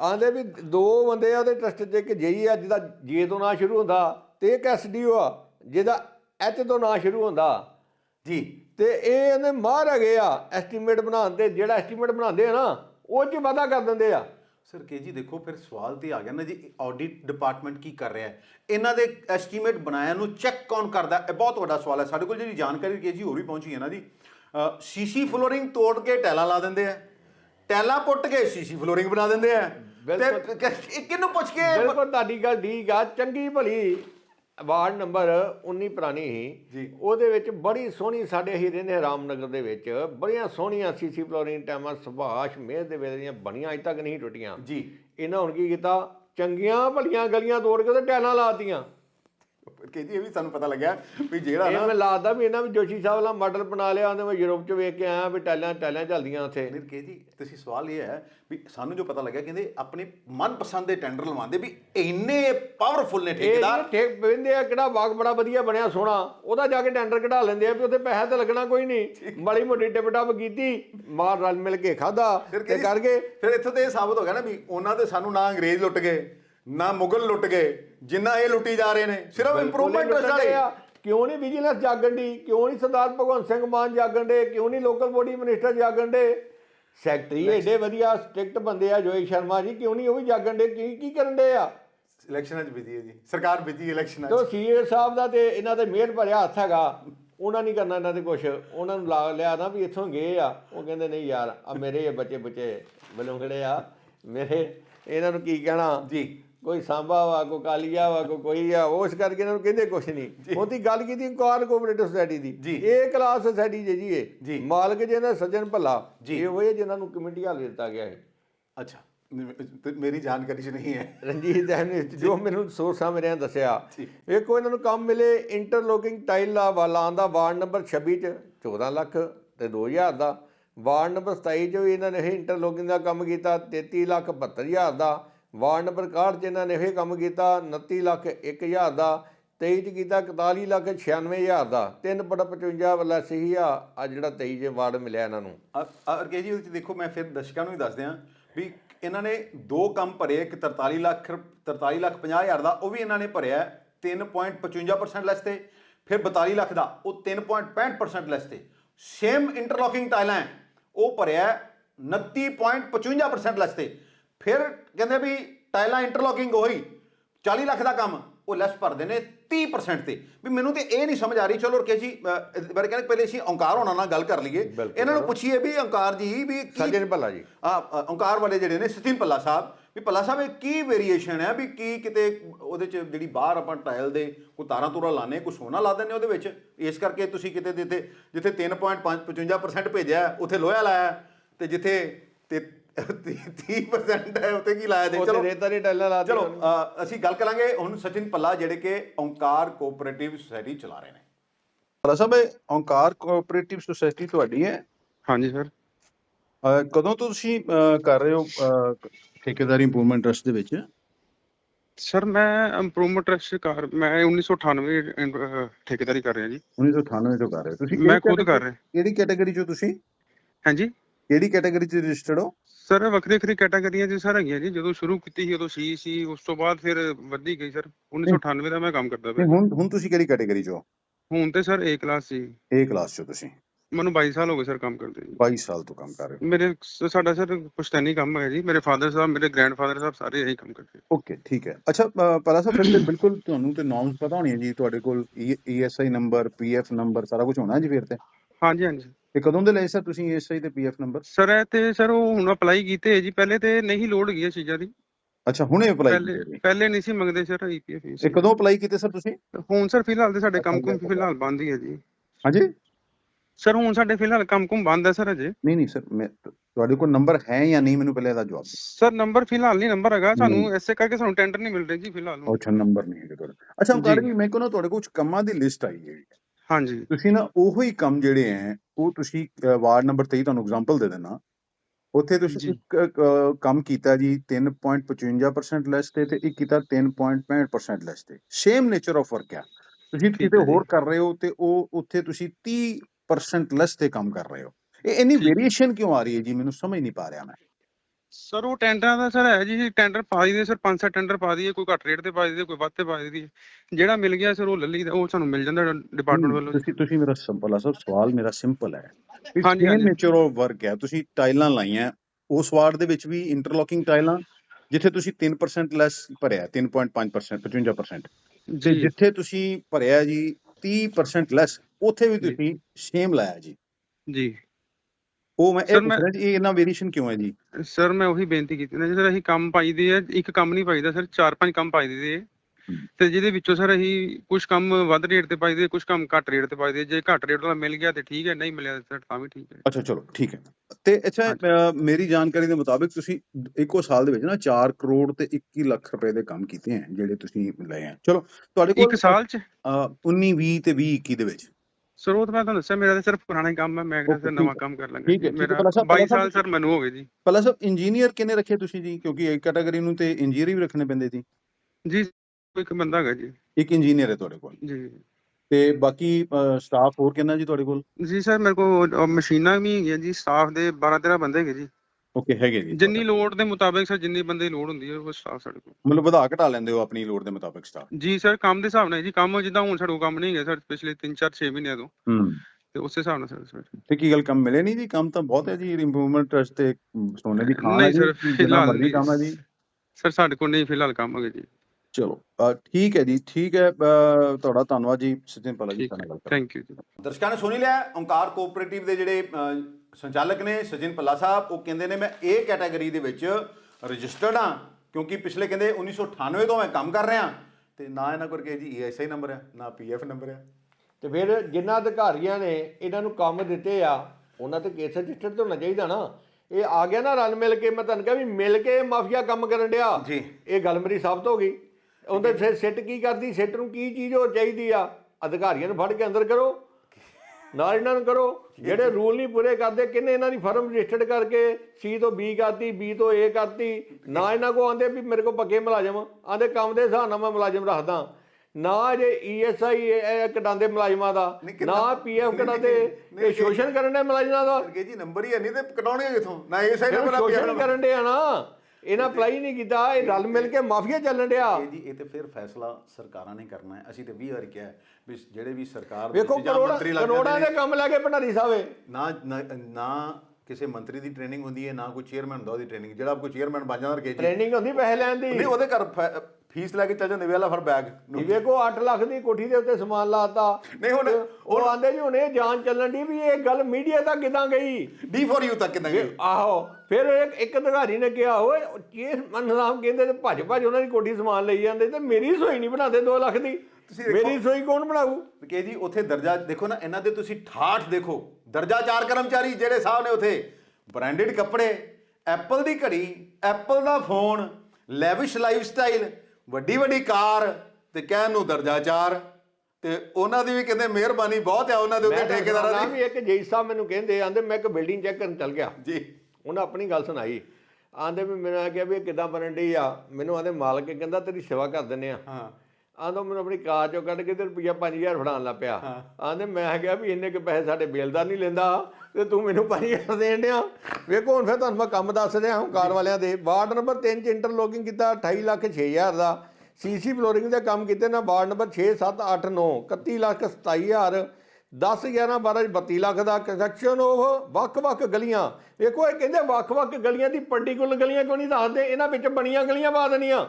ਆਂਦੇ ਵੀ ਦੋ ਬੰਦੇ ਆ ਉਹਦੇ ਟਰਸਟ 'ਚ ਇੱਕ ਜੇਈ ਆ ਜਿਹਦਾ ਜੇ ਤੋਂ ਨਾਂ ਸ਼ੁਰੂ ਹੁੰਦਾ। ਤੇ ਇੱਕ ਐਸਡੀਓ ਆ ਜਿਹਦਾ ਐਚ ਤੋਂ ਨਾਂ ਸ਼ੁਰੂ ਹੁੰਦਾ। ਜੀ। ਤੇ ਇਹ ਇਹਨੇ ਮਾਰ ਹੈਗੇ ਆ ਐਸਟੀਮੇਟ ਬਣਾਉਣ ਤੇ ਜਿਹੜਾ ਐਸਟੀਮੇਟ ਬਣਾਉਂਦੇ ਆ ਨਾ ਉਹ 'ਚ ਵਾਧਾ ਕਰ ਦਿੰਦੇ ਆ। ਸਰ ਕੇ ਜੀ ਦੇਖੋ ਫਿਰ ਸਵਾਲ ਤੇ ਆ ਗਿਆ ਨਾ ਜੀ ਆਡਿਟ ਡਿਪਾਰਟਮੈਂਟ ਕੀ ਕਰ ਰਿਹਾ ਹੈ? ਇਹਨਾਂ ਦੇ ਐਸਟੀਮੇਟ ਬਣਾਇਆ ਨੂੰ ਚੈੱਕ ਕੌਣ ਕਰਦਾ? ਇਹ ਬਹੁਤ ਵੱਡਾ ਸਵਾਲ ਹੈ। ਸਾਡੇ ਕੋਲ ਜਿਹੜੀ ਜਾਣਕਾਰੀ ਕੇ ਜੀ ਹੋਰ ਵੀ ਪਹੁੰਚੀ ਹੈ ਨਾ ਜੀ ਸੀਸੀ ਫਲੋਰਿੰਗ ਤੋੜ ਕੇ ਟੈਲਾਂ ਲਾ ਦਿੰਦੇ ਆ। ਟੈਲਾਂ ਪੁੱਟ ਕੇ ਸੀਸੀ ਫਲੋਰਿੰਗ ਬਣਾ ਦਿੰਦੇ ਆ। ਤੇ ਕਿਹਨੂੰ ਪੁੱਛ ਕੇ ਬਿਲਕੁਲ ਤੁਹਾਡੀ ਗੱਲ ਠੀਕ ਆ ਚੰਗੀ ਭਲੀ। ਵਾਰਡ ਨੰਬਰ 19 ਪੁਰਾਣੀ ਜੀ। ਸੀ ਉਹਦੇ ਵਿੱਚ ਬੜੀ ਸੋਹਣੀ ਸਾਡੇ ਹੀ ਰਹਿੰਦੇ ਰਾਮਨਗਰ ਦੇ ਵਿੱਚ। ਬੜੀਆਂ ਸੋਹਣੀਆਂ ਸੀਸੀ ਫਲੋਰਿੰਗ ਟੈਮਾਂ ਸੁਭਾਸ਼ ਮੇਰ ਦੇ ਵੇਲੇ ਦੀਆਂ ਬਣੀਆਂ ਅਜ ਤੱਕ ਨਹੀਂ ਟੁੱਟੀਆਂ। ਜੀ। ਇਹਨਾਂ ਹੁਣ ਕੀ ਕੀਤਾ? ਚੰਗੀਆਂ ਭਲੀਆਂ ਗਲੀਆਂ ਤੋੜ ਕੇ ਤੇ ਟੈਲਾਂ ਲਾਤੀਆਂ ਕੇ ਜੀ ਇਹ ਵੀ ਸਾਨੂੰ ਪਤਾ ਲੱਗਿਆ ਵੀ ਜਿਹੜਾ ਇਹ ਨਾ ਮੈਂ ਲਾਦਾ ਵੀ ਇਹਨਾਂ ਵੀ ਜੋਸ਼ੀ ਸਾਹਿਬ ਨਾਲ ਮਾਡਲ ਬਣਾ ਲਿਆ ਉਹਨੇ ਮੈਂ ਯੂਰਪ ਚ ਵੇਖ ਕੇ ਆਇਆ ਵੀ ਟੈਲਾਂ ਟੈਲਾਂ ਚੱਲਦੀਆਂ ਉੱਥੇ। ਨਿਰ ਕੇ ਜੀ ਤੁਸੀਂ ਸਵਾਲ ਇਹ ਹੈ ਵੀ ਸਾਨੂੰ ਜੋ ਪਤਾ ਲੱਗਿਆ ਕਹਿੰਦੇ ਆਪਣੇ ਮਨਪਸੰਦ ਦੇ ਟੈਂਡਰ ਲਵਾਉਂਦੇ ਵੀ ਇੰਨੇ ਪਾਵਰਫੁਲ ਨੇ ਇਹ ਠੇਕੇਦਾਰ। ਠੇਕ ਪੈਂਦੇ ਆ ਕਿਹੜਾ ਬਾਗ ਬੜਾ ਵਧੀਆ ਬਣਿਆ ਸੋਹਣਾ। ਉਹਦਾ ਜਾ ਕੇ ਟੈਂਡਰ ਕਢਾ ਲੈਂਦੇ ਆ ਵੀ ਉੱਥੇ ਪੈਸਾ ਤਾਂ ਲੱਗਣਾ ਕੋਈ ਨਹੀਂ। ਮਾੜੀ ਮੋਟੀ ਟਿਪ ਟਾਪ ਕੀਤੀ ਮਾਰ ਰਲ ਮਿਲ ਕੇ ਖਾਦਾ ਫਿਰ ਤੇ ਕਹਿੰਦੀ- ਕਰਕੇ ਫਿਰ ਇੱਥੋਂ ਤੇ ਇਹ ਸਾਬਤ ਹੋ ਗਿਆ ਨਾ ਵੀ ਉਹਨਾਂ ਦੇ ਸਾਨੂੰ ਨਾ ਅੰਗਰੇਜ਼ ਲੁੱਟ ਗਏ। ਨਾ ਮੁਗਲ ਲੁੱਟ ਗਏ ਜਿੰਨਾ ਇਹ ਲੁੱਟੀ ਜਾ ਰਹੇ ਨੇ ਸਿਰਫ ਇੰਪਰੂਵਮੈਂਟ ਡਏ ਆ। ਕਿਉਂ ਨਹੀਂ ਵਿਜੀਲੈਂਸ ਜਾਗਣ ਦੀ ਕਿਉਂ ਨਹੀਂ ਸਰਦਾਰ ਭਗਵੰਤ ਸਿੰਘ ਮਾਨ ਜਾਗਣ ਦੇ ਕਿਉਂ ਨਹੀਂ ਲੋਕਲ ਬੋਡੀ ਮਿਨਿਸਟਰ ਜਾਗਣ ਦੇ? ਸੈਕਟਰੀ ਏਡੇ ਵਧੀਆ ਸਟ੍ਰਿਕਟ ਬੰਦੇ ਆ ਜੋਈ ਸ਼ਰਮਾ ਜੀ ਕਿਉਂ ਨਹੀਂ ਉਹ ਵੀ ਜਾਗਣ ਦੇ ਕੀ ਕੀ ਕਰਨ ਦੇ ਆ? ਇਲੈਕਸ਼ਨਾਂ 'ਚ ਬਿਜ਼ੀ ਹੈ ਜੀ ਸਰਕਾਰ ਬਿਜ਼ੀ ਇਲੈਕਸ਼ਨਾਂ ਤੇ 'ਚ ਉਹ ਸੀਏ ਸਾਹਿਬ ਦਾ ਤੇ ਇਹਨਾਂ ਦੇ ਮਿਹਰ ਭਰਿਆ ਹੱਥ ਹੈਗਾ ਉਹਨਾਂ ਨਹੀਂ ਕਰਨਾ ਇਹਨਾਂ ਦੇ ਕੁਝ ਉਹਨਾਂ ਨੂੰ ਲਾ ਲਿਆ ਨਾ ਵੀ ਇੱਥੋਂ ਗਏ ਆ ਉਹ ਕਹਿੰਦੇ ਨਹੀਂ ਯਾਰ ਆ ਮੇਰੇ ਇਹ ਬੱਚੇ ਬੱਚੇ ਵੱਲੋਂ ਖੜੇ ਆ ਮੇਰੇ ਇਹਨਾਂ ਨੂੰ ਕੀ ਕਹਿਣਾ? ਜੀ। ਕੋਈ ਸਾਂਭਾ ਵਾ ਕੋਈ ਕਾਲੀਆ ਵਾ ਕੋਈ ਕੋਈ ਆ ਉਸ ਕਰਕੇ ਇਹਨਾਂ ਨੂੰ ਕਹਿੰਦੇ ਕੁਛ ਨਹੀਂ। ਉਹਦੀ ਗੱਲ ਕੀਤੀ ਕਾਰ ਕੋਆਪਰੇਟਿਵ ਸੋਸਾਇਟੀ ਦੀ। ਇਹ ਕਲਾਸ ਸੋਸਾਇਟੀ ਜੇ। ਇਹ। ਮਾਲਕ ਜਿਹਨਾਂ ਸੱਜਣ ਭੱਲਾ। ਇਹ ਹੋਏ ਜਿਨ੍ਹਾਂ ਨੂੰ ਕਮੇਟੀ ਹਾਲ ਦਿੱਤਾ ਗਿਆ ਹੈ ਅੱਛਾ। ਮੇਰੀ ਜਾਣਕਾਰੀ 'ਚ ਨਹੀਂ ਹੈ। ਰਣਜੀਤ ਐਨ ਜੋ। ਮੈਨੂੰ ਸੋਚ ਸਮਝਿਆ ਦੱਸਿਆ। ਵੇਖੋ ਇਹਨਾਂ ਨੂੰ ਕੰਮ ਮਿਲੇ ਇੰਟਰਲੋਕਿੰਗ ਟਾਈਲ ਦਾ ਵਾਲਾਂ ਦਾ ਵਾਰਡ ਨੰਬਰ 26 ਚ 14 ਲੱਖ ਤੇ 2000 ਦਾ। ਵਾਰਡ ਨੰਬਰ 27 ਚ ਵੀ ਇਹਨਾਂ ਨੇ ਇੰਟਰਲੋਕਿੰਗ ਦਾ ਕੰਮ ਕੀਤਾ 33 ਲੱਖ 72000 ਦਾ। ਵਾਰਡ ਨੰਬਰ 61 ਚ ਇਹਨਾਂ ਨੇ ਇਹ ਕੰਮ ਕੀਤਾ 29 ਲੱਖ 1000 ਦਾ 23 ਚ ਕੀਤਾ 41 ਲੱਖ 96000 ਦਾ 3.55 ਵਾਲਾ ਸਹੀ ਆ ਆ ਜਿਹੜਾ 23 ਜੇ ਵਾਰਡ ਮਿਲਿਆ ਇਹਨਾਂ ਨੂੰ। ਅਰ ਕੇ ਜੀ ਉਹਦੇ 'ਚ ਦੇਖੋ, ਮੈਂ ਫਿਰ ਦਰਸ਼ਕਾਂ ਨੂੰ ਹੀ ਦੱਸ ਦਿਆਂ ਵੀ ਇਹਨਾਂ ਨੇ ਦੋ ਕੰਮ ਭਰੇ, ਇੱਕ 43 ਲੱਖ 43 ਲੱਖ 50 ਹਜ਼ਾਰ ਦਾ, ਉਹ ਵੀ ਇਹਨਾਂ ਨੇ ਭਰਿਆ 3.55% ਲੈਸ ਤੇ, ਫਿਰ 42 ਲੱਖ ਦਾ, ਉਹ 3.65% ਲੈਸ ਤੇ। ਸੇਮ ਇੰਟਰਲੋਕਿੰਗ ਟਾਈਲਾਂ ਉਹ ਭਰਿਆ 29.55% ਲੈਸ ਤੇ। ਫਿਰ ਕਹਿੰਦੇ ਵੀ ਟਾਈਲਾਂ ਇੰਟਰਲੋਕਿੰਗ ਉਹੀ 40 ਲੱਖ ਦਾ ਕੰਮ ਉਹ ਲੈਸ ਭਰਦੇ ਨੇ 30% ਤੇ। ਵੀ ਮੈਨੂੰ ਤੇ ਇਹ ਨਹੀਂ ਸਮਝ ਆ ਰਹੀ ਚਲੋ ਰਕੇ ਜੀ ਬਾਰੇ ਕਹਿੰਦੇ ਪਹਿਲੇ ਅਸੀਂ ਓਂਕਾਰ ਹੋਣਾ ਨਾਲ ਗੱਲ ਕਰ ਲਈਏ। ਇਹਨਾਂ ਨੂੰ ਪੁੱਛੀਏ ਵੀ ਓਂਕਾਰ ਜੀ ਵੀ ਕੀ ਸੱਜਣ ਭੱਲਾ ਜੀ। ਆ ਓਂਕਾਰ ਵਾਲੇ ਜਿਹੜੇ ਨੇ ਸਤਿਨ ਪੱਲਾ ਸਾਹਿਬ ਵੀ ਪੱਲਾ ਸਾਹਿਬ ਇਹ ਕੀ ਵੇਰੀਏਸ਼ਨ ਹੈ ਵੀ ਕੀ ਕਿਤੇ ਉਹਦੇ ਚ ਜਿਹੜੀ ਬਾਹਰ ਆਪਾਂ ਟਾਇਲ ਦੇ ਕੋਈ ਤਾਰਾਂ ਤੂਰਾਂ ਲਾਣੇ ਕੋਈ ਸੋਨਾ ਲਾ ਦਿੰਦੇ ਉਹਦੇ ਵਿੱਚ? ਇਸ ਕਰਕੇ ਤੁਸੀਂ ਕਿਤੇ ਦਿੱਤੇ ਜਿੱਥੇ 3.55% ਭੇਜਿਆ ਉੱਥੇ ਲੋਹਾ ਲਾਇਆ ਤੇ ਜਿੱਥੇ ਤੇ 30% ਹੈ ਉੱਥੇ ਕੀ ਲਾਇਆ ਦੇ ਉੱਥੇ ਰੇਤਾ ਦੀ ਟੈਲਾਂ ਲਾ ਚਲੋ ਅ, ਅਸੀਂ ਗੱਲ ਕਰਾਂਗੇ ਹੁਣ ਸਚਿਨ ਪੱਲਾ ਜਿਹੜੇ ਕਿ ਓਂਕਾਰ ਕੋਆਪਰੇਟਿਵ ਸੁਸਾਇਟੀ ਚਲਾ ਰਹੇ ਨੇ। ਪੱਲਾ ਸਾਹਿਬ ਇਹ ਓਂਕਾਰ ਕੋਆਪਰੇਟਿਵ ਸੁਸਾਇਟੀ ਤੁਹਾਡੀ ਹੈ? ਹਾਂਜੀ ਸਰ। ਕਦੋਂ ਤੋਂ ਤੁਸੀਂ ਕਰ ਰਹੇ ਹੋ ਠੇਕੇਦਾਰੀ ਇੰਪਰੂਵਮੈਂਟ ਟਰਸਟ ਦੇ ਵਿੱਚ? ਸਰ ਮੈਂ ਇੰਪਰੂਵਮੈਂਟ ਟਰਸਟ ਕਰ ਮੈਂ 1998 ਅਹ, ਠੇਕੇਦਾਰੀ ਕਰ ਰਿਹਾ ਜੀ। 1998 ਤੋਂ ਕਰ ਰਹੇ ਤੁਸੀਂ ਮੈਂ ਖੁਦ ਕਰ ਰਿਹਾ। ਕਿਹੜੀ ਕੈਟਾਗਰੀ ਚੋਂ ਤੁਸੀਂ? ਹਾਂਜੀ। ਕਿਹੜੀ ਕੈਟਾਗਰੀ ਚ ਰਜਿਸਟਰਡ ਹੋ? ਸਰ ਵੱਖਰੀ ਵੱਖਰੀ ਕੈਟਾਗਰੀਆਂ ਜੀ ਸਰ ਹੈਗੀਆਂ ਜੀ। ਜਦੋਂ ਸ਼ੁਰੂ ਕੀਤੀ ਸੀ ਉਦੋਂ ਸੀ ਸੀ ਉਸ ਤੋਂ ਬਾਅਦ ਫਿਰ ਵਧੀ ਗਈ ਸਰ। 1998 ਦਾ ਮੈਂ ਕੰਮ ਕਰਦਾ ਪਿਆ। ਹੁਣ ਹੁਣ ਤੁਸੀਂ ਕਿਹੜੀ ਕੈਟਾਗਰੀ ਚ ਹੋ? ਹੁਣ ਤੇ ਸਰ ਏ ਕਲਾਸ ਸੀ। ਏ ਕਲਾਸ ਚ ਹੋ ਤੁਸੀਂ। ਮੈਨੂੰ 22 ਸਾਲ ਹੋ ਗਏ ਸਰ ਕੰਮ ਕਰਦੇ ਜੀ 22 ਸਾਲ ਤੋਂ ਕੰਮ ਕਰ ਰਹੇ ਮੇਰੇ ਸਾਡਾ ਸਰ ਪੁਸ਼ਤੈਨੀ ਕੰਮ ਹੈ ਜੀ। ਮੇਰੇ ਫਾਦਰ ਸਾਹਿਬ ਮੇਰੇ ਗ੍ਰੈਂਡਫਾਦਰ ਸਾਹਿਬ ਸਾਰੇ ਇਹੀ ਕੰਮ ਕਰਦੇ ਓਕੇ ਠੀਕ ਹੈ। ਅੱਛਾ ਪਤਾ ਸਰ ਫਿਰ ਬਿਲਕੁਲ ਤੁਹਾਨੂੰ ਤੇ ਨਾਮਸ ਪਤਾ ਹੋਣੀਆਂ ਜੀ ਤੁਹਾਡੇ ਕੋਲ ਈਐਸਆਈ ਨੰਬਰ ਪੀਐਫ ਨੰਬਰ ਸਾਰਾ ਕੁਝ ਹੋਣਾ ਜੀ ਫਿਰ ਤੇ? ਹਾਂਜੀ ਹਾਂਜੀ। ਤੇ ਕਦੋਂ ਦੇ ਲਏ ਸਰ ਤੁਸੀਂ ਈਐਸਆਈ ਤੇ ਪੀਐਫ ਨੰਬਰ ਸਰ ਇਹ ਤੇ ਸਰ ਉਹ ਹੁਣ ਅਪਲਾਈ ਕੀਤੇ ਹੈ ਜੀ ਪਹਿਲੇ ਤੇ ਨਹੀਂ ਲੋੜ ਹੈਗੀ ਇਹ ਚੀਜ਼ਾਂ ਦੀ। ਅੱਛਾ ਹੁਣੇ ਅਪਲਾਈ ਪਹਿਲੇ ਪਹਿਲੇ ਨਹੀਂ ਸੀ ਮੰਗਦੇ ਸਰ ਈਪੀਐਫ ਇਹ ਕਦੋਂ ਅਪਲਾਈ ਕੀਤੇ ਸਰ ਤੁਸੀਂ? ਹੁਣ ਸਰ ਫਿਲਹਾਲ ਤੇ ਸਾਡੇ ਕੰਮ ਕੁਮ ਫਿਲਹਾਲ ਬੰਦ ਹੀ ਹੈ ਜੀ। ਹਾਂਜੀ? ਸਰ ਹੁਣ ਸਾਡੇ ਫਿਲਹਾਲ ਕੰਮ ਕੁਮ ਬੰਦ ਹੈ ਸਰ ਅਜੇ। ਨਹੀਂ ਨਹੀਂ ਸਰ ਮੈਂ ਤੁਹਾਡੇ ਕੋਲ ਨੰਬਰ ਹੈ ਜਾਂ ਨਹੀਂ ਮੈਨੂੰ ਪਹਿਲੇ ਇਹਦਾ ਜਵਾਬ ਸਰ ਨੰਬਰ ਫਿਲਹਾਲ ਨਹੀਂ ਨੰਬਰ ਹੈਗਾ ਸਾਨੂੰ। ਐਸੇ ਕਰਕੇ ਸਾਨੂੰ ਟੈਂਡਰ ਨਹੀਂ ਮਿਲ ਰਹੇ ਜੀ ਫਿਲਹਾਲ ਅੱਛਾ ਨੰਬਰ ਨਹੀਂ ਹੈ ਤੁਹਾਡਾ। ਅੱਛਾ ਓਮਕਾਰ ਜੀ। ਜੀ ਮੈਂ ਕੋਲ ਨਾ ਤੁਹਾਡੇ ਕੋਲ ਕੁਝ ਕੰਮਾਂ ਦੀ ਲਿਸਟ ਆਈ ਹੈ। ਹਾਂਜੀ। ਤੁਸੀਂ ਨਾ ਉਹੋ ਹੀ ਕੰਮ ਜਿਹੜੇ ਹੈ ਉਹ ਤੁਸੀਂ ਅ, ਵਾਰਡ ਨੰਬਰ 23 ਤੁਹਾਨੂੰ ਐਗਜ਼ਾਮਪਲ ਦੇ ਦੇਣਾ ਉੱਥੇ ਤੁਸੀਂ ਜੀ। ਇੱਕ ਅ, ਕੰਮ ਕੀਤਾ ਜੀ 3.55% ਲੈਸ ਤੇ ਤੇ ਇੱਕ ਕੀਤਾ 3.65% ਲੈਸ ਤੇ। ਸੇਮ ਨੇਚਰ ਆਫ ਵਰਕ ਆ। ਤੁਸੀਂ ਠੀਕ ਕਿਤੇ ਹੈ ਜੀ। ਹੋਰ ਕਰ ਰਹੇ ਹੋ ਤੇ ਉਹ ਉੱਥੇ ਤੁਸੀਂ 30% ਲੈਸ ਤੇ ਕੰਮ ਕਰ ਰਹੇ ਹੋ। ਇਹ ਇੰਨੀ ਠੀਕ। ਵੇਰੀਏਸ਼ਨ ਕਿਉਂ ਆ ਰਹੀ ਹੈ ਜੀ? ਮੈਨੂੰ ਸਮਝ ਨਹੀਂ ਪਾ ਰਿਹਾ ਮੈਂ। ਸਰ ਉਹ ਟੈਂਡਰਾਂ ਦਾ ਸਰ ਹੈ ਜੀ ਟੈਂਡਰ ਪਾ ਦਈਦੇ ਸਰ ਪੰਜ ਸੱਤ ਟੈਂਡਰ ਪਾ ਦਈਏ ਕੋਈ ਘੱਟ ਰੇਟ ਤੇ ਪਾ ਦਈਦੇ ਕੋਈ ਵੱਧ ਤੇ ਪਾ ਦਈਦੀ ਜਿਹੜਾ ਮਿਲ ਗਿਆ ਸਰ ਉਹ ਲੈ ਲਈਦਾ ਉਹ ਸਾਨੂੰ ਮਿਲ ਜਾਂਦਾ ਡਿਪਾਰਟਮੈਂਟ ਵੱਲੋਂ ਤੁਸੀਂ ਤੁਸੀਂ ਮੇਰਾ ਸਿੰਪਲ ਆ ਸਰ ਸਵਾਲ ਮੇਰਾ ਸਿੰਪਲ ਹੈ। ਹਾਂਜੀ, ਹਾਂਜੀ। ਨੇਚਰ ਆਫ ਵਰਕ ਹੈ ਤੁਸੀਂ ਟਾਈਲਾਂ ਲਾਈਆਂ ਉਸ ਵਾਰਡ ਦੇ ਵਿੱਚ ਵੀ ਇੰਟਰਲੋਕਿੰਗ ਟਾਈਲਾਂ ਜਿੱਥੇ ਤੁਸੀਂ 3% ਲੈਸ ਭਰਿਆ 3.5% 55% ਤੇ ਜਿੱਥੇ ਤੁਸੀਂ ਭਰਿਆ ਜੀ 30% ਲੈਸ ਉੱਥੇ ਵੀ। ਤੁਸੀਂ ਸੇਮ ਲਾਇਆ ਜੀ। ਜੀ। ਉਹ ਮੈਂ ਇਹ Sir, ਪੁੱਛ ਰਿਹਾ ਜੀ ਇਹ ਇਹਨਾਂ ਵੇਰੀਏਸ਼ਨ ਕਿਉਂ ਹੈ ਜੀ? ਸਰ ਮੈਂ ਉਹੀ ਬੇਨਤੀ ਕੀਤੀ ਨਾ ਜੀ ਸਰ ਅਸੀਂ ਕੰਮ ਪਾਈਦੇ ਆ ਇੱਕ ਕੰਮ ਨਹੀਂ ਪਾਈਦਾ ਸਰ ਚਾਰ ਪੰਜ ਕੰਮ ਪਾਈਦੇ ਦੇ ਹਮ। ਤੇ ਜਿਹਦੇ ਵਿੱਚੋਂ ਸਰ ਅਸੀਂ ਕੁਝ ਕੰਮ ਵੱਧ ਰੇਟ ਤੇ ਪਾਈਦੇ ਕੁਝ ਕੰਮ ਘੱਟ ਰੇਟ ਤੇ ਪਾਈਦੇ ਜੇ ਘੱਟ ਰੇਟ ਵਾਲਾ ਮਿਲ ਗਿਆ ਤੇ ਠੀਕ ਹੈ ਨਹੀਂ ਮਿਲਿਆ ਤਾਂ ਤਾਂ ਵੀ ਠੀਕ ਹੈ। ਅੱਛਾ ਚਲੋ ਠੀਕ ਹੈ। ਤੇ ਅੱਛਾ। ਅ, ਮੇਰੀ ਜਾਣਕਾਰੀ ਦੇ ਮੁਤਾਬਿਕ ਤੁਸੀਂ ਇੱਕੋ ਸਾਲ ਦੇ ਵਿੱਚ ਨਾ 4 ਕਰੋੜ ਤੇ 21 ਲੱਖ ਰੁਪਏ ਦੇ ਕੰਮ ਕੀਤੇ ਹੈ ਜਿਹੜੇ ਤੁਸੀਂ ਲਏ ਹੈ। ਚਲੋ ਤੁਹਾਡੇ ਕੋਲ ਇੱਕ ਸਾਲ ਚ? ਅ, 19 20 ਤੇ 20 21 ਦੇ ਵਿੱਚ। ਸਰ ਉਹ ਤਾਂ ਮੈਂ ਤੁਹਾਨੂੰ ਦੱਸਿਆ ਮੇਰਾ ਤਾਂ ਸਿਰਫ ਪੁਰਾਣਾ ਕੰਮ ਹੈ ਮੈਂ ਕਿਹਾ Okay, ਸਰ ਨਵਾਂ। ਕੰਮ ਕਰ ਲਾਂਗਾ ਠੀਕ ਹੈ, ਮੇਰਾ ਪਹਿਲਾਂ ਸਾਹਿਬ- 22 ਪਹਿਲਾਂ ਸਾਲ ਸਰ ਮੈਨੂੰ ਹੋ ਗਏ ਜੀ। ਪਹਿਲਾਂ ਸਭ ਇੰਜੀਨੀਅਰ ਕਿੰਨੇ ਰੱਖੇ ਤੁਸੀਂ ਜੀ? ਕਿਉਂਕਿ ਇੱਕ ਕੈਟਾਗਰੀ ਨੂੰ ਤੇ ਇੰਜੀਨੀਅਰ ਵੀ ਰੱਖਣੇ ਪੈਂਦੇ ਸੀ। ਜੀ ਇੱਕ ਬੰਦਾ ਹੈਗਾ ਜੀ। ਇੱਕ ਇੰਜੀਨੀਅਰ ਹੈ ਤੁਹਾਡੇ ਕੋਲ। ਜੀ। ਤੇ ਬਾਕੀ ਸਟਾਫ ਹੋਰ ਕਿੰਨਾ ਜੀ ਤੁਹਾਡੇ ਕੋਲ? ਜੀ ਸਰ ਮੇਰੇ ਕੋਲ ਮਸ਼ੀਨਾਂ ਵੀ ਹੈਗੀਆਂ ਜੀ ਸਟਾਫ ਦੇ 12 13 ਬੰਦੇ ਹੈਗੇ ਜੀ। ਓਕੇ ਹੈਗੇ ਜੀ ਜਿੰਨੀ ਲੋੜ ਦੇ ਮੁਤਾਬਕ ਸਰ ਜਿੰਨੀ ਬੰਦੇ ਦੀ ਲੋੜ ਹੁੰਦੀ ਹੈ ਉਹ ਸਟਾਫ ਸਾਡੇ ਕੋਲ। ਮਤਲਬ ਵਧਾ ਘਟਾ ਲੈਂਦੇ ਹੋ ਆਪਣੀ ਲੋੜ ਦੇ ਮੁਤਾਬਕ ਸਟਾਫ ਜੀ ਸਰ ਕੰਮ ਦੇ ਹਿਸਾਬ ਨਾਲ ਜੀ ਕੰਮ ਜਿੱਦਾਂ ਹੁਣ ਸਾਡੇ ਕੋਲ ਕੰਮ ਨਹੀਂ ਹੈਗਾ ਸਰ ਪਿਛਲੇ 3 4 6 ਮਹੀਨਿਆਂ ਤੋਂ। ਹੂੰ। ਤੇ ਉਸੇ ਹਿਸਾਬ ਨਾਲ ਸਰ ਸਰ ਤੇ ਕੀ ਗੱਲ ਕੰਮ ਮਿਲੇ ਨਹੀਂ ਜੀ? ਕੰਮ ਤਾਂ ਬਹੁਤ ਹੈ ਜੀ ਇੰਪਰੂਵਮੈਂਟ ਟਰਸਟ ਤੇ ਸੋਨੇ ਦੀ ਖਾਨ ਹੈ ਨਹੀਂ ਜਿੰਨਾ ਫਿਲਹਾਲ ਨਹੀਂ। ਕੰਮ ਹੈ ਜੀ। ਸਰ ਸਾਡੇ ਕੋਲ ਨਹੀਂ ਫਿਲਹਾਲ ਕੰਮ ਹੈਗੇ ਜੀ। ਚਲੋ ਠੀਕ ਹੈ ਜੀ ਠੀਕ ਹੈ ਤੁਹਾਡਾ ਧੰਨਵਾਦ ਜੀ ਸਚਿਨ ਪਲਾ ਜੀ ਕਰਨ ਥੈਂਕ ਯੂ ਜੀ। ਦਰਸ਼ਕਾਂ ਨੇ ਸੁਣੀ ਲਿਆ ਓਂਕਾਰ ਕੋਆਪਰੇਟਿਵ ਦੇ ਜਿਹੜੇ ਸੰਚਾਲਕ ਨੇ ਸਜਿਨ ਪੱਲਾ ਸਾਹਿਬ ਉਹ ਕਹਿੰਦੇ ਨੇ ਮੈਂ ਇਹ ਕੈਟਾਗਰੀ ਦੇ ਵਿੱਚ ਰਜਿਸਟਰਡ ਹਾਂ ਕਿਉਂਕਿ ਪਿਛਲੇ ਕਹਿੰਦੇ 1998 ਤੋਂ ਮੈਂ ਕੰਮ ਕਰ ਰਿਹਾ ਤੇ ਨਾ ਇਹਨਾਂ ਕੋਲ ਕਿ ਜੀ ਈਐਸਆਈ ਨੰਬਰ ਹੈ ਨਾ ਪੀਐਫ ਨੰਬਰ ਹੈ ਤੇ ਫਿਰ ਜਿਨ੍ਹਾਂ ਅਧਿਕਾਰੀਆਂ ਨੇ ਇਹਨਾਂ ਨੂੰ ਕੰਮ ਦਿੱਤੇ ਆ ਉਹਨਾਂ ਤੇ ਕੇਸ ਰਜਿਸਟਰਡ ਤੇ ਹੋਣਾ ਚਾਹੀਦਾ ਨਾ। ਇਹ ਆ ਗਿਆ ਨਾ ਰਲ ਮਿਲ ਕੇ ਮੈਂ ਤੁਹਾਨੂੰ ਕਿਹਾ ਵੀ ਮਿਲ ਕੇ ਮਾਫੀਆ ਕੰਮ ਕਰਨ ਡਿਆ। ਜੀ। ਇਹ ਗੱਲ ਮੇਰੀ ਸਾਬਤ ਹੋ ਗਈ। ਉਹਦੇ ਫਿਰ ਸਿੱਟ ਕੀ ਕਰਦੀ? ਸਿੱਟ ਨੂੰ ਕੀ ਚੀਜ਼ ਹੋਰ ਚਾਹੀਦੀ ਆ? ਅਧਿਕਾਰੀਆਂ ਨੂੰ ਫੜ ਕੇ ਅੰਦਰ ਕਰੋ। ਨਾਲ ਇਹਨਾਂ ਨੂੰ ਕਰੋ। ਜਿਹੜੇ ਰੂਲ ਨਹੀਂ ਪੂਰੇ ਕਰਦੇ ਕਿੰਨੇ ਇਹਨਾਂ ਦੀ ਫਰਮ ਰਜਿਸਟਰਡ ਕਰਕੇ ਸੀ ਤੋਂ ਬੀ ਕਰਤੀ ਬੀ ਤੋਂ ਏ ਕਰਤੀ। ਨਾ ਇਹਨਾਂ ਕੋ ਆਂਦੇ ਵੀ ਮੇਰੇ ਕੋ ਪੱਕੇ ਮੁਲਾਜ਼ਮ ਆਂਦੇ ਕੰਮ ਦੇ ਹਿਸਾਬ ਨਾਲ ਮੈਂ ਮੁਲਾਜ਼ਮ ਰੱਖਦਾ। ਨਾ ਜੇ ਈਐਸਆਈ ਕਟਾਉਂਦੇ ਮੁਲਾਜ਼ਮਾਂ ਦਾ। ਨਾ ਪੀਐਫ ਕਟਾਉਂਦੇ ਇਹ ਸ਼ੋਸ਼ਣ ਕਰਨ ਦੇ ਮੁਲਾਜ਼ਮਾਂ ਦਾ। ਜੀ ਨੰਬਰ ਹੀ ਨਹੀਂ ਤੇ ਕਟਾਉਣੇ ਕਿਥੋਂ? ਨਾ ਈਐਸਆਈ ਫਿਰ ਨੰਬਰ ਸ਼ੋਸ਼ਣ ਨੰਬਰ ਕਰਨ ਦੇ ਆ ਨਾ। ਇਹਨਾਂ ਅਪਲਾਈ ਨਹੀਂ ਕੀਤਾ ਇਹ ਰਲ ਮਿਲ ਕੇ ਮਾਫੀਆ ਚੱਲਣ ਡਿਆ। ਇਹ ਜੀ ਇਹ ਤੇ ਫਿਰ ਫੈਸਲਾ ਸਰਕਾਰਾਂ ਨੇ ਕਰਨਾ ਹੈ। ਅਸੀਂ ਤੇ 20 ਵਾਰ ਕਿਹਾ ਹੈ ਵੀ ਜਿਹੜੇ ਵੀ ਸਰਕਾਰ ਦੇ ਵੇਖੋ ਕਰੋੜਾਂ ਕਰੋੜਾਂ ਦੇ ਕੰਮ ਲੈ ਕੇ ਭੰਡਾਰੀ ਸਾਹਿਬ ਨਾ ਨਾ- ਕਿਸੇ ਮੰਤਰੀ ਦੀ ਟ੍ਰੇਨਿੰਗ ਹੁੰਦੀ ਹੈ ਨਾ ਕੋਈ ਚੇਅਰਮੈਨ ਹੁੰਦਾ ਉਹਦੀ ਟ੍ਰੇਨਿੰਗ ਜਿਹੜਾ ਕੋਈ ਚੇਅਰਮੈਨ ਬਣ ਜਾਂਦਾ ਰਕੇ ਜੀ। ਟ੍ਰੇਨਿੰਗ ਹੁੰਦੀ ਪੈਸੇ ਲੈਣ ਦੀ। ਨਹੀਂ ਉਹਦੇ ਘਰ ਫੀਸ ਲੈ ਕੇ ਚੱਲ ਜਾਂਦੇ ਵੇਲਾ ਫਿਰ ਬੈਗ ਇਹ ਵੇਖੋ 8 ਲੱਖ ਦੀ ਕੋਠੀ ਦੇ ਉੱਤੇ ਸਮਾਨ ਲਾਤਾ। ਨਹੀਂ ਹੁਣ ਉਹ ਆਂਦੇ ਜੀ ਹੁਣ ਇਹ ਜਾਨ ਚੱਲਣ ਦੀ ਵੀ ਇਹ ਗੱਲ ਮੀਡੀਆ ਤੱਕ ਕਿਦਾਂ ਗਈ? ਡੀ ਫॉर ਯੂ ਤੱਕ ਕਿੰਨਾ ਗਈ? ਆਹੋ ਫਿਰ ਇੱਕ ਇੱਕ ਅਧਿਕਾਰੀ ਨੇ ਕਿਹਾ ਓਏ ਚੇਸ ਮਨਰਾਮ ਕਹਿੰਦੇ ਤੇ ਭੱਜ ਭੱਜ ਉਹਨਾਂ ਦੀ ਕੋਠੀ ਸਮਾਨ ਲਈ ਜਾਂਦੇ ਤੇ ਮੇਰੀ ਰਸੋਈ ਨਹੀਂ ਬਣਾਉਂਦੇ 2 ਲੱਖ ਦੀ। ਤੁਸੀਂ ਦੇਖੋ- ਮੇਰੀ ਰਸੋਈ ਕੌਣ ਬਣਾਊ? ਕਿ ਜੀ ਉੱਥੇ ਦਰਜਾ ਦੇਖੋ ਨਾ ਇਹਨਾਂ ਦੇ ਤੁਸੀਂ ਠਾਠ ਦੇਖੋ। ਦਰਜਾ ਚਾਰ ਕਰਮਚਾਰੀ ਜਿਹੜੇ ਸਾਹਿਬ ਨੇ ਉੱਥੇ। ਬ੍ਰਾਂਡਡ ਕੱਪੜੇ ਐਪਲ ਦੀ ਘੜੀ ਐਪਲ ਦਾ ਫੋਨ ਲੈਵਿਸ਼ ਲਾਈਫ ਸਟਾਈਲ ਵੱਡੀ ਵੱਡੀ ਕਾਰ ਤੇ ਕਹਿਣ ਨੂੰ ਦਰਜਾ ਚਾਰ ਤੇ ਉਹਨਾਂ ਦੀ ਵੀ ਕਹਿੰਦੇ ਮਿਹਰਬਾਨੀ ਬਹੁਤ ਆ ਉਹਨਾਂ ਦੇ ਉੱਤੇ ਠੇਕੇਦਾਰਾਂ ਦੀ। ਵੀ ਇੱਕ ਜੇਈ ਸਾਹਿਬ ਮੈਨੂੰ ਕਹਿੰਦੇ ਆਂਦੇ ਮੈਂ ਇੱਕ ਬਿਲਡਿੰਗ ਚੈੱਕ ਕਰਨ ਚੱਲ ਗਿਆ। ਜੀ। ਉਹਨਾਂ ਆਪਣੀ ਗੱਲ ਸੁਣਾਈ। ਆਂਦੇ ਵੀ ਮੈਂ ਕਿਹਾ ਵੀ ਇਹ ਕਿਦਾਂ ਬਣਨ ਡਈ ਆ? ਮੈਨੂੰ ਆਂਦੇ ਮਾਲਕ ਕਹਿੰਦਾ ਤੇਰੀ ਸੇਵਾ ਕਰ ਦਿੰਨੇ ਆ। ਹਾਂ। ਆਂਦਾ ਮੈਨੂੰ ਆਪਣੀ ਕਾਰ ਚੋਂ ਕੱਢ ਕੇ ਤੇ ਰੁਪਈਆ 5000 ਫੜਾਉਣ ਲੱਗ ਪਿਆ। ਆਂਦੇ ਮੈਂ ਕਿਹਾ ਵੀ ਇੰਨੇ ਕੁ ਪੈਸੇ ਸਾਡੇ ਬੇਲਦਾਰ ਨਹੀਂ ਲੈਂਦਾ। ਤੇ ਤੂੰ ਮੈਨੂੰ 5000 ਦੇਣ ਡਿਆ। ਵੇਖੋ ਹੁਣ ਫਿਰ ਤੁਹਾਨੂੰ ਮੈਂ ਕੰਮ ਦੱਸ ਰਿਹਾ ਹਾਂ, ਕਾਰ ਵਾਲਿਆਂ ਦੇ। ਵਾਰਡ ਨੰਬਰ 3 ਚ ਇੰਟਰਲੋਕਿੰਗ ਕੀਤਾ 28 ਲੱਖ 6000 ਦਾ। ਸੀਸੀ ਫਲੋਰਿੰਗ ਦੇ ਕੰਮ ਕੀਤੇ ਨਾ, ਵਾਰਡ ਨੰਬਰ 6 7 8 9 31 ਲੱਖ 27000 10 11 12 ਚ 32 ਲੱਖ ਦਾ ਕੰਸਟਰਕਸ਼ਨ ਉਹ ਵੱਖ-ਵੱਖ ਗਲੀਆਂ। ਵੇਖੋ ਇਹ ਕਹਿੰਦੇ ਵੱਖ-ਵੱਖ ਗਲੀਆਂ ਦੀ ਪਾਰਟਿਕੂਲਰ ਗਲੀਆਂ ਕਿਉਂ ਨਹੀਂ ਦੱਸਦੇ? ਇਹਨਾਂ ਵਿੱਚ ਬਣੀਆਂ ਗਲੀਆਂ ਪਾ ਦੇਣੀਆਂ।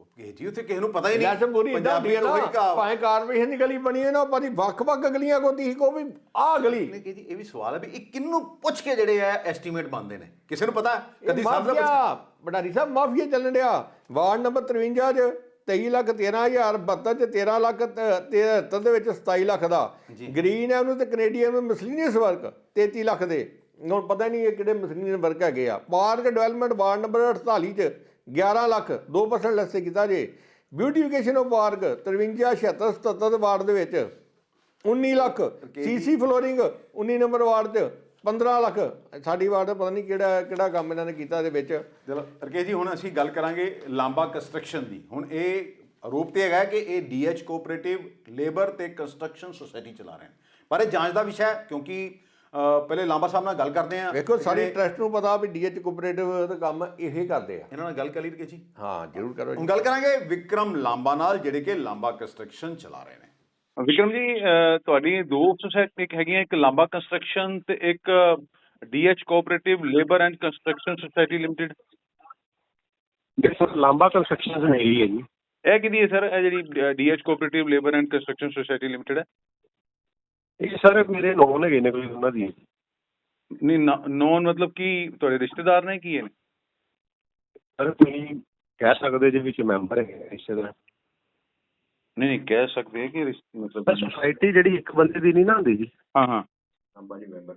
ਓਕੇ ਜੀ ਉੱਥੇ ਕਿਸੇ ਨੂੰ ਪਤਾ ਹੀ ਨਹੀਂ। ਲੈਸ ਪੂਰੀ ਇਦਾਂ ਹੈ ਤੋਂ ਨਾ। ਉਹੀ। ਭਾਵੇਂ ਕਾਰਪੋਰੇਸ਼ਨ ਦੀ ਗਲੀ ਬਣੀ ਹੈ ਨਾ ਪਰ ਵੱਖ-ਵੱਖ ਗਲੀਆਂ ਕੋ ਦੀ ਕੋ ਵੀ ਆਹ ਗਲੀ। ਨੇ ਕਿ ਜੀ ਇਹ ਵੀ ਸਵਾਲ ਹੈ ਵੀ ਇਹ ਕਿੰਨੂੰ ਪੁੱਛ ਕੇ ਜਿਹੜੇ ਆ ਐਸਟੀਮੇਟ ਬਣਦੇ ਨੇ? ਕਿਸੇ ਨੂੰ ਪਤਾ? ਹੈ? ਕਦੀ ਸਾਹਿਬ ਦਾ ਮਾਫੀਆ ਬਡਾਰੀ ਸਾਹਿਬ ਮਾਫੀਆ ਚੱਲਣ ਡਿਆ। ਵਾਰਡ ਨੰਬਰ 53 ਚ 23 ਲੱਖ 13000 72 ਚ 13 ਲੱਖ 73 ਦੇ ਵਿੱਚ 27 ਲੱਖ ਦਾ। ਗ੍ਰੀਨ ਐਵਨਿਊ ਤੇ ਕੈਨੇਡੀਅਨ ਨੂੰ ਮਿਸਲੀਨੀਅਸ ਵਰਕ 33 ਲੱਖ ਦੇ। ਹੁਣ ਪਤਾ ਨਹੀਂ ਇਹ ਕਿਹੜੇ ਮਿਸਲੀਨੀਅਸ ਵਰਕ ਹੈਗੇ ਆ। ਪਾਰਕ ਡਿਵੈਲਪਮੈਂਟ ਵਾਰਡ ਨੰਬਰ 48 ਚ 11 ਲੱਖ 2% ਲੈਸ ਕੀਤਾ ਜੇ। ਬਿਊਟੀਫਿਕੇਸ਼ਨ ਆਫ ਪਾਰਕ 53 76 77 ਦੇ ਵਾਰਡ ਦੇ ਵਿੱਚ। 19 lakh CC flooring 19 number ward 'ਚ 15 ਲੱਖ। ਸਾਡੀ ਵਾਰਡ ਦਾ ਪਤਾ ਨਹੀਂ ਕਿਹੜਾ ਕਿਹੜਾ ਕੰਮ ਇਹਨਾਂ ਨੇ ਕੀਤਾ ਇਹਦੇ ਵਿੱਚ। ਚਲੋ ਰਕੇਸ਼ ਜੀ ਹੁਣ ਅਸੀਂ ਗੱਲ ਕਰਾਂਗੇ ਲਾਂਬਾ ਕੰਸਟਰਕਸ਼ਨ ਦੀ। ਹੁਣ ਇਹ ਆਰੋਪ ਤੇ ਹੈਗਾ ਕਿ ਇਹ ਡੀਐਚ ਕੋਆਪਰੇਟਿਵ ਲੇਬਰ ਤੇ ਕੰਸਟਰਕਸ਼ਨ ਸੁਸਾਇਟੀ ਚਲਾ ਰਹੇ ਨੇ। ਪਰ ਇਹ ਜਾਂਚ ਦਾ ਵਿਸ਼ਾ ਹੈ ਕਿਉਂਕਿ ਪਹਿਲੇ ਲਾਂਬਾ ਸਾਹਿਬ ਨਾਲ ਗੱਲ ਕਰਦੇ ਆ ਵੇਖੋ ਸਾਰੀ ਟਰਸਟ ਨੂੰ ਪਤਾ ਵੀ ਡੀਐਚ ਕੋਆਪਰੇਟਿਵ ਦਾ ਕੰਮ ਇਹ ਕਰਦੇ ਆ। ਇਹਨਾਂ ਨਾਲ ਗੱਲ ਕਰ ਲਈ ਰਕੇਸ਼ ਜੀ। ਹਾਂ ਜ਼ਰੂਰ ਕਰੋ ਜੀ। ਹੁਣ ਗੱਲ ਕਰਾਂਗੇ ਵਿਕਰਮ ਲਾਂਬਾ ਨਾਲ ਜਿਹੜੇ ਕਿ ਲਾਂਬਾ ਕੰਸਟਰਕਸ਼ਨ ਚਲਾ ਰਹੇ ਨੇ। ਵਿਕਰਮ ਜੀ ਤੁਹਾਡੀ ਦੋ ਸੁਸਾਇਟੀ ਇੱਕ ਹੈਗੀਆਂ ਇੱਕ ਲਾਂਬਾ ਕੰਸਟਰਕਸ਼ਨ ਤੇ ਇੱਕ DH cooperative labour and construction society limited ਇਹ ਸਰ ਲਾਂਬਾ ਕੰਸਟਰਕਸ਼ਨ ਹੈ ਜੀ। ਇਹ ਕਿਹਦੀ ਹੈ ਸਰ? ਇਹ ਜਿਹੜੀ DH cooperative labour and construction society limited ਹੈ? ਇਹ ਸਰ ਮੇਰੇ ਨੋਨ ਹੈਗੇ ਨੇ ਕੋਈ ਉਹਨਾਂ ਦੀ। ਨਹੀਂ ਨੋਨ ਮਤਲਬ ਕਿ ਤੁਹਾਡੇ ਰਿਸ਼ਤੇਦਾਰ ਨੇ ਕੀ ਹੈ ਸਰ ਤੁਸੀਂ ਕਹਿ ਸਕਦੇ ਜੇ ਵਿੱਚ ਮੈਂਬਰ ਹੈਗੇ ਰਿਸ਼ਤੇਦਾਰ। ਨਹੀਂ ਨਹੀਂ ਕਹਿ ਸਕਦੇ ਕਿ ਮਤਲਬ ਸੁਸਾਇਟੀ ਜਿਹੜੀ ਇੱਕ ਬੰਦੇ ਦੀ ਨਹੀਂ ਨਾ ਹੁੰਦੀ ਜੀ। ਹਾਂ ਹਾਂ।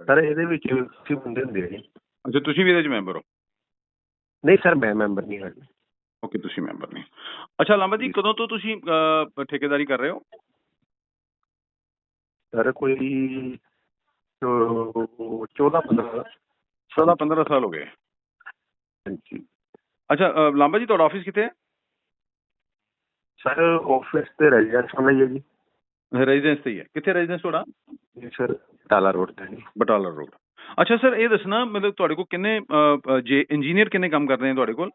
ਸਰ ਇਹਦੇ ਵਿੱਚ ਕਾਫੀ ਬੰਦੇ ਹੁੰਦੇ ਆ ਜੀ। ਅੱਛਾ ਤੁਸੀਂ ਵੀ ਇਹਦੇ ਚ ਮੈਂਬਰ ਹੋ? ਨਹੀਂ ਸਰ ਮੈਂ ਮੈਂਬਰ ਨਹੀਂ ਹਾਂ। ਓਕੇ ਤੁਸੀਂ ਮੈਂਬਰ ਨਹੀਂ। ਅੱਛਾ ਲਾਂਬਾ ਜੀ ਕਦੋਂ ਤੋਂ ਤੁਸੀਂ ਠੇਕੇਦਾਰੀ ਕਰ ਰਹੇ ਹੋ? ਸਰ ਕੋਈ 14 15 14 15 ਸਾਲ ਹੋ ਗਏ ਹਾਂਜੀ ਅੱਛਾ ਅਹ, ਲਾਂਬਾ ਜੀ ਤੁਹਾਡਾ ਆਫਿਸ ਕਿੱਥੇ ਹੈ ਸਰ ਆਫਿਸ ਤੇ ਰੈਜ਼ੀਡੈਂਸ ਹੋਣਾ ਹੀ ਹੈ ਜੀ ਰੈਜ਼ੀਡੈਂਸ ਤੇ ਹੀ ਹੈ ਕਿੱਥੇ ਰੈਜ਼ੀਡੈਂਸ ਤੁਹਾਡਾ ਇਹ ਸਰ ਟਾਲਾ ਰੋਡ ਤੇ ਜੀ ਬਟਾਲਾ ਰੋਡ ਅੱਛਾ ਸਰ ਇਹ ਦੱਸਣਾ ਮਤਲਬ ਤੁਹਾਡੇ ਕੋਲ ਕਿੰਨੇ ਅਹ, ਅਹ, ਜੇ ਇੰਜੀਨੀਅਰ ਕਿੰਨੇ ਕੰਮ ਕਰਦੇ ਨੇ ਤੁਹਾਡੇ ਕੋਲ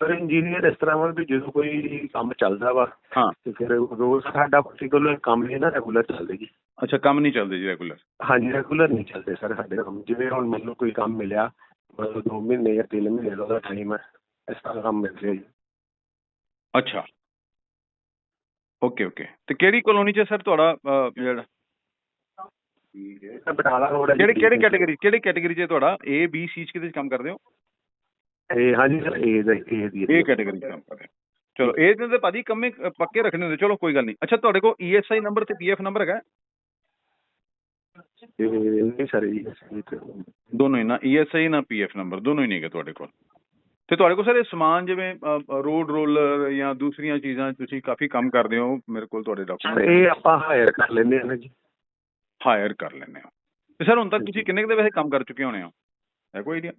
ਸਰ ਇੰਜੀਨੀਅਰ ਇਸ ਤਰ੍ਹਾਂ ਵਾ ਵੀ ਜਦੋਂ ਕੋਈ ਕੰਮ ਚੱਲਦਾ ਵਾ ਹਾਂ। ਤੇ ਫਿਰ ਰੋਜ਼ ਸਾਡਾ ਪਾਰਟਿਕੂਲਰ ਕੰਮ ਨਹੀਂ ਨਾ ਰੈਗੂਲਰ ਚੱਲਦੇ ਜੀ। ਅੱਛਾ ਕੰਮ ਨਹੀਂ ਚੱਲਦੇ ਜੀ ਰੈਗੂਲਰ ਹਾਂਜੀ ਰੈਗੂਲਰ ਨਹੀਂ ਚੱਲਦੇ ਸਰ ਸਾਡੇ ਕੰਮ। ਜਿਵੇਂ ਹੁਣ ਮੈਨੂੰ ਕੋਈ ਕੰਮ ਮਿਲਿਆ ਮਤਲਬ ਦੋ ਮਹੀਨੇ ਜਾਂ ਤਿੰਨ ਮਹੀਨੇ ਦਾ ਉਹਦਾ ਟਾਈਮ ਹੈ ਇਸ ਤਰ੍ਹਾਂ ਕੰਮ ਮਿਲ ਰਿਹਾ ਜੀ। ਅੱਛਾ। ਓਕੇ ਓਕੇ ਤੇ ਕਿਹੜੀ ਕਲੋਨੀ 'ਚ ਸਰ ਤੁਹਾਡਾ ਜਿਹੜਾ? ਇਹ ਬਟਾਲਾ ਰੋਡ ਹੈ ਕਿਹੜੀ ਕਿਹੜੀ। ਕੈਟਾਗਰੀ ਕਿਹੜੀ ਕੈਟਾਗਰੀ 'ਚ ਤੁਹਾਡਾ? ਏ ਬੀ ਸੀ 'ਚ ਕਿਹਦੇ 'ਚ ਕੰਮ ਕਰਦੇ ਹੋ? ਇਹ ਹਾਂਜੀ ਸਰ ਇਹ ਦਾ ਇਹ ਦੀ ਇਹ ਕੈਟਾਗਰੀ 'ਚ ਕੰਮ ਕਰਦੇ ਹੋ ਚਲੋ ਇਹ ਤੇ ਤਾਂ ਭਾਜੀ ਕੰਮੇ ਅਹ, ਪੱਕੇ ਰੱਖਣੇ ਹੁੰਦੇ। ਚਲੋ ਕੋਈ ਗੱਲ ਨਹੀਂ। ਅੱਛਾ ਤੁਹਾਡੇ ਕੋਲ ਈਐਸਆਈ ਨੰਬਰ ਤੇ ਪੀਐਫ ਨੰਬਰ ਹੈਗਾ? ਇਹ ਨਹੀਂ ਸਰ ਇਹ ਇਹ ਤੇ- ਦੋਨੋਂ ਹੀ ਨਾ ਈਐਸਆਈ ਨਾ ਪੀਐਫ ਨੰਬਰ ਦੋਨੋਂ ਹੀ ਨਹੀਂ ਹੈਗੇ ਤੁਹਾਡੇ ਕੋਲ। ਤੇ ਤੁਹਾਡੇ ਕੋਲ ਸਰ ਇਹ ਸਮਾਨ ਜਿਵੇਂ ਰੋਡ ਰੋਲਰ ਜਾਂ ਦੂਸਰੀਆਂ ਚੀਜ਼ਾਂ ਤੁਸੀਂ ਕਾਫੀ ਕੰਮ ਕਰਦੇ ਹੋ ਮੇਰੇ ਕੋਲ ਤੁਹਾਡੇ ਡਾਕੂਮੈਂਟ ਇਹ ਆਪਾਂ ਹਾਇਰ ਕਰ ਲੈਂਦੇ ਹਾਂ ਨਾ ਜੀ। ਹਾਇਰ ਕਰ ਲੈਂਦੇ ਹੋ। ਤੇ ਸਰ ਹੁਣ ਤੱਕ ਤੁਸੀਂ ਕਿੰਨੇ ਕੁ ਦੇ ਵੈਸੇ ਕੰਮ ਕਰ ਚੁੱਕੇ ਹੋਣੇ ਹੋ? ਹੈ ਕੋਈ ਆਈਡੀਆ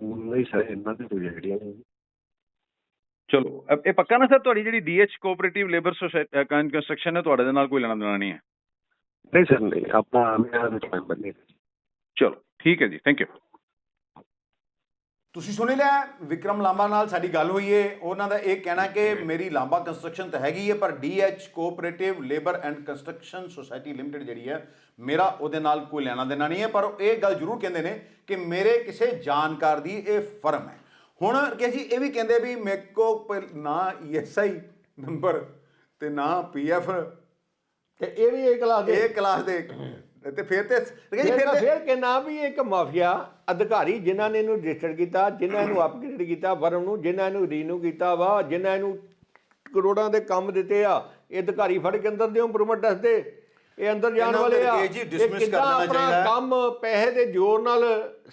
ਨਹੀਂ ਸਰ ਇਹਨਾਂ ਦੀ ਕੋਈ ਆਈਡੀਆ ਨਹੀਂ ਚਲੋ ਇਹ ਪੱਕਾ ਨਾ ਸਰ? ਤੁਹਾਡੀ ਜਿਹੜੀ DH cooperative labour society construction ਹੈ ਤੁਹਾਡੇ ਦੇ ਨਾਲ ਕੋਈ ਲੈਣਾ ਦੇਣਾ ਨਹੀਂ ਹੈ? ਨਹੀਂ ਸਰ ਨਹੀਂ ਆਪਾਂ ਮੇਰਾ ਵਿੱਚ ਮੈਂਬਰ ਨਹੀਂ ਚਲੋ ਠੀਕ ਹੈ ਜੀ ਥੈਂਕ ਯੂ ਤੁਸੀਂ ਸੁਣੀ ਲਿਆ ਵਿਕਰਮ ਲਾਂਬਾ ਨਾਲ ਸਾਡੀ ਗੱਲ ਹੋਈ ਏ। ਉਹਨਾਂ ਦਾ ਇਹ ਕਹਿਣਾ ਕਿ ਮੇਰੀ ਲਾਂਬਾ ਕੰਸਟਰਕਸ਼ਨ ਤਾਂ ਹੈਗੀ ਹੈ ਪਰ DH cooperative labour and construction society limited ਜਿਹੜੀ ਹੈ ਮੇਰਾ ਉਹਦੇ ਨਾਲ ਕੋਈ ਲੈਣਾ ਦੇਣਾ ਨਹੀਂ ਹੈ। ਪਰ ਉਹ ਇਹ ਗੱਲ ਜ਼ਰੂਰ ਕਹਿੰਦੇ ਨੇ ਕਿ ਮੇਰੇ ਕਿਸੇ ਜਾਣਕਾਰ ਦੀ ਇਹ ਫਰਮ ਹੈ। ਹੁਣ ਕਿ ਜੀ ਇਹ ਵੀ ਕਹਿੰਦੇ ਵੀ ਮੇਰੇ ਕੋ ਨਾ ਈਐਸਆਈ ਨੰਬਰ ਤੇ ਨਾ ਪੀਐਫ ਤੇ ਇਹ ਵੀ ਇੱਕ ਕਲਾਸ ਦੇ ਇਹ ਕਲਾਸ ਦੇ ਤੇ ਫਿਰ ਤੇ ਕਿ ਜੀ ਫਿਰ ਫਿਰ ਤਾਂ ਫਿਰ ਕਿ ਨਾ ਵੀ ਇੱਕ ਮਾਫੀਆ ਅਧਿਕਾਰੀ ਜਿਨ੍ਹਾਂ ਨੇ ਇਹਨੂੰ ਰਜਿਸਟਰ ਕੀਤਾ ਜਿਨ੍ਹਾਂ ਇਹਨੂੰ ਅਪਗ੍ਰੇਡ ਕੀਤਾ ਫਰਮ ਨੂੰ ਜਿਨ੍ਹਾਂ ਇਹਨੂੰ ਰੀਨਿਊ ਕੀਤਾ ਵਾ ਜਿਨ੍ਹਾਂ ਇਹਨੂੰ ਕਰੋੜਾਂ ਦੇ ਕੰਮ ਦਿੱਤੇ ਆ ਇਹ ਅਧਿਕਾਰੀ ਫੜ ਕੇ ਅੰਦਰ ਦਿਓ ਇੰਪਰੂਵਮੈਂਟ ਦੱਸਦੇ ਇਹ ਅੰਦਰ ਜਾਣ ਵਾਲੇ ਆ। ਇਹ dismiss ਕਰ ਦੇਣਾ ਚਾਹੀਦਾ। ਕੰਮ ਪੈਸੇ ਦੇ ਜ਼ੋਰ ਨਾਲ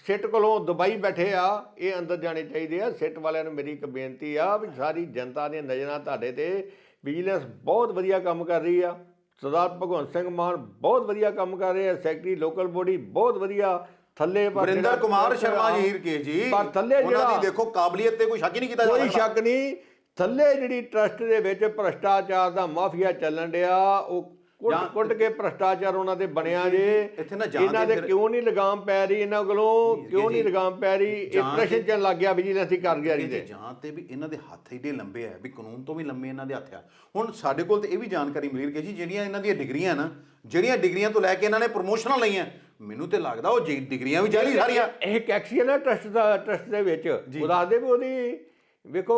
ਸਿੱਟ ਕੋਲੋਂ ਦੁਬਈ ਬੈਠੇ ਆ ਇਹ ਅੰਦਰ ਜਾਣੇ ਚਾਹੀਦੇ ਆ। ਸਿੱਟ ਵਾਲਿਆਂ ਨੂੰ ਮੇਰੀ ਇੱਕ ਬੇਨਤੀ ਆ ਵੀ ਸਾਰੀ ਜਨਤਾ ਦੀਆਂ ਨਜ਼ਰਾਂ ਤੁਹਾਡੇ ਤੇ। ਵਿਜੀਲੈਂਸ ਬਹੁਤ ਵਧੀਆ ਕੰਮ ਕਰ ਰਹੀ ਆ। ਸਰਦਾਰ ਭਗਵੰਤ ਸਿੰਘ ਮਾਨ ਬਹੁਤ ਵਧੀਆ ਕੰਮ ਕਰ ਰਹੇ ਆ ਸੈਕਟਰੀ ਲੋਕਲ ਬੋਡੀ ਬਹੁਤ ਵਧੀਆ ਥੱਲੇ ਪਰ ਵਰਿੰਦਰ ਜਿਹੜਾ- ਕੁਮਾਰ ਸ਼ਰਮਾ ਜੀ ਹੀਰ ਜੀ ਪਰ ਥੱਲੇ ਉਹਨਾਂ ਜਿਹੜਾ ਦੀ ਦੇਖੋ ਕਾਬਲੀਅਤ ਤੇ ਕੋਈ ਸ਼ੱਕ ਹੀ ਨਹੀਂ ਕੀਤਾ ਜਾ ਕੋਈ ਸਕਦਾ। ਸ਼ੱਕ ਨਹੀਂ ਥੱਲੇ ਜਿਹੜੀ ਟਰਸਟ ਦੇ ਵਿੱਚ ਭ੍ਰਸ਼ਟਾਚਾਰ ਦਾ ਮਾਫੀਆ ਚੱਲਣ ਡਿਆ ਉਹ ਕੁੱਟ ਕੁੱਟ ਕੇ ਭ੍ਰਸ਼ਟਾਚਾਰ ਉਹਨਾਂ ਤੇ ਬਣਿਆ ਜੇ ਇੱਥੇ ਨਾ ਜਾਂ ਇਹਨਾਂ ਦੇ ਕਿਉਂ ਨਹੀਂ ਲਗਾਮ ਪੈ ਰਹੀ ਇਹਨਾਂ ਕੋਲੋਂ? ਕਿਉਂ ਨਹੀਂ। ਲਗਾਮ ਪੈ ਰਹੀ? ਇਹ ਪ੍ਰਸ਼ਨ ਚੱਲ ਲੱਗ ਗਿਆ ਵਿਜੀਲੈਂਸ ਕਾਰਗੁਜ਼ਾਰੀ ਕਿ ਦੇ ਜਾਂ। ਤੇ ਵੀ ਇਹਨਾਂ ਦੇ ਹੱਥ ਏਡੇ ਲੰਬੇ ਆ ਵੀ ਕਾਨੂੰਨ ਤੋਂ ਵੀ ਲੰਮੇ ਇਹਨਾਂ ਦੇ ਹੱਥ ਆ। ਹੁਣ ਸਾਡੇ ਕੋਲ ਤੇ ਇਹ ਵੀ ਜਾਣਕਾਰੀ ਮਿਲੀ ਕਿ ਜੀ ਜਿਹੜੀਆਂ ਇਹਨਾਂ ਦੀਆਂ ਡਿਗਰੀਆਂ ਨਾ ਜਿਹੜੀਆਂ ਡਿਗਰੀਆਂ ਤੋਂ ਲੈ ਕੇ ਇਹਨਾਂ ਨੇ ਪ੍ਰਮੋਸ਼ਨਾਂ ਲਈਆਂ ਮੈਨੂੰ ਤੇ ਲੱਗਦਾ ਉਹ ਜੀ ਡਿਗਰੀਆਂ ਵੀ ਜਾਲੀ ਸਾਰੀਆਂ। ਇਹ ਇੱਕ ਐਕਸੀਅਨ ਹੈ ਟਰਸਟ ਦਾ ਟਰਸਟ ਦੇ ਵਿੱਚ। ਉਹ ਦੱਸਦੇ ਵੀ ਉਹਦੀ ਵੇਖੋ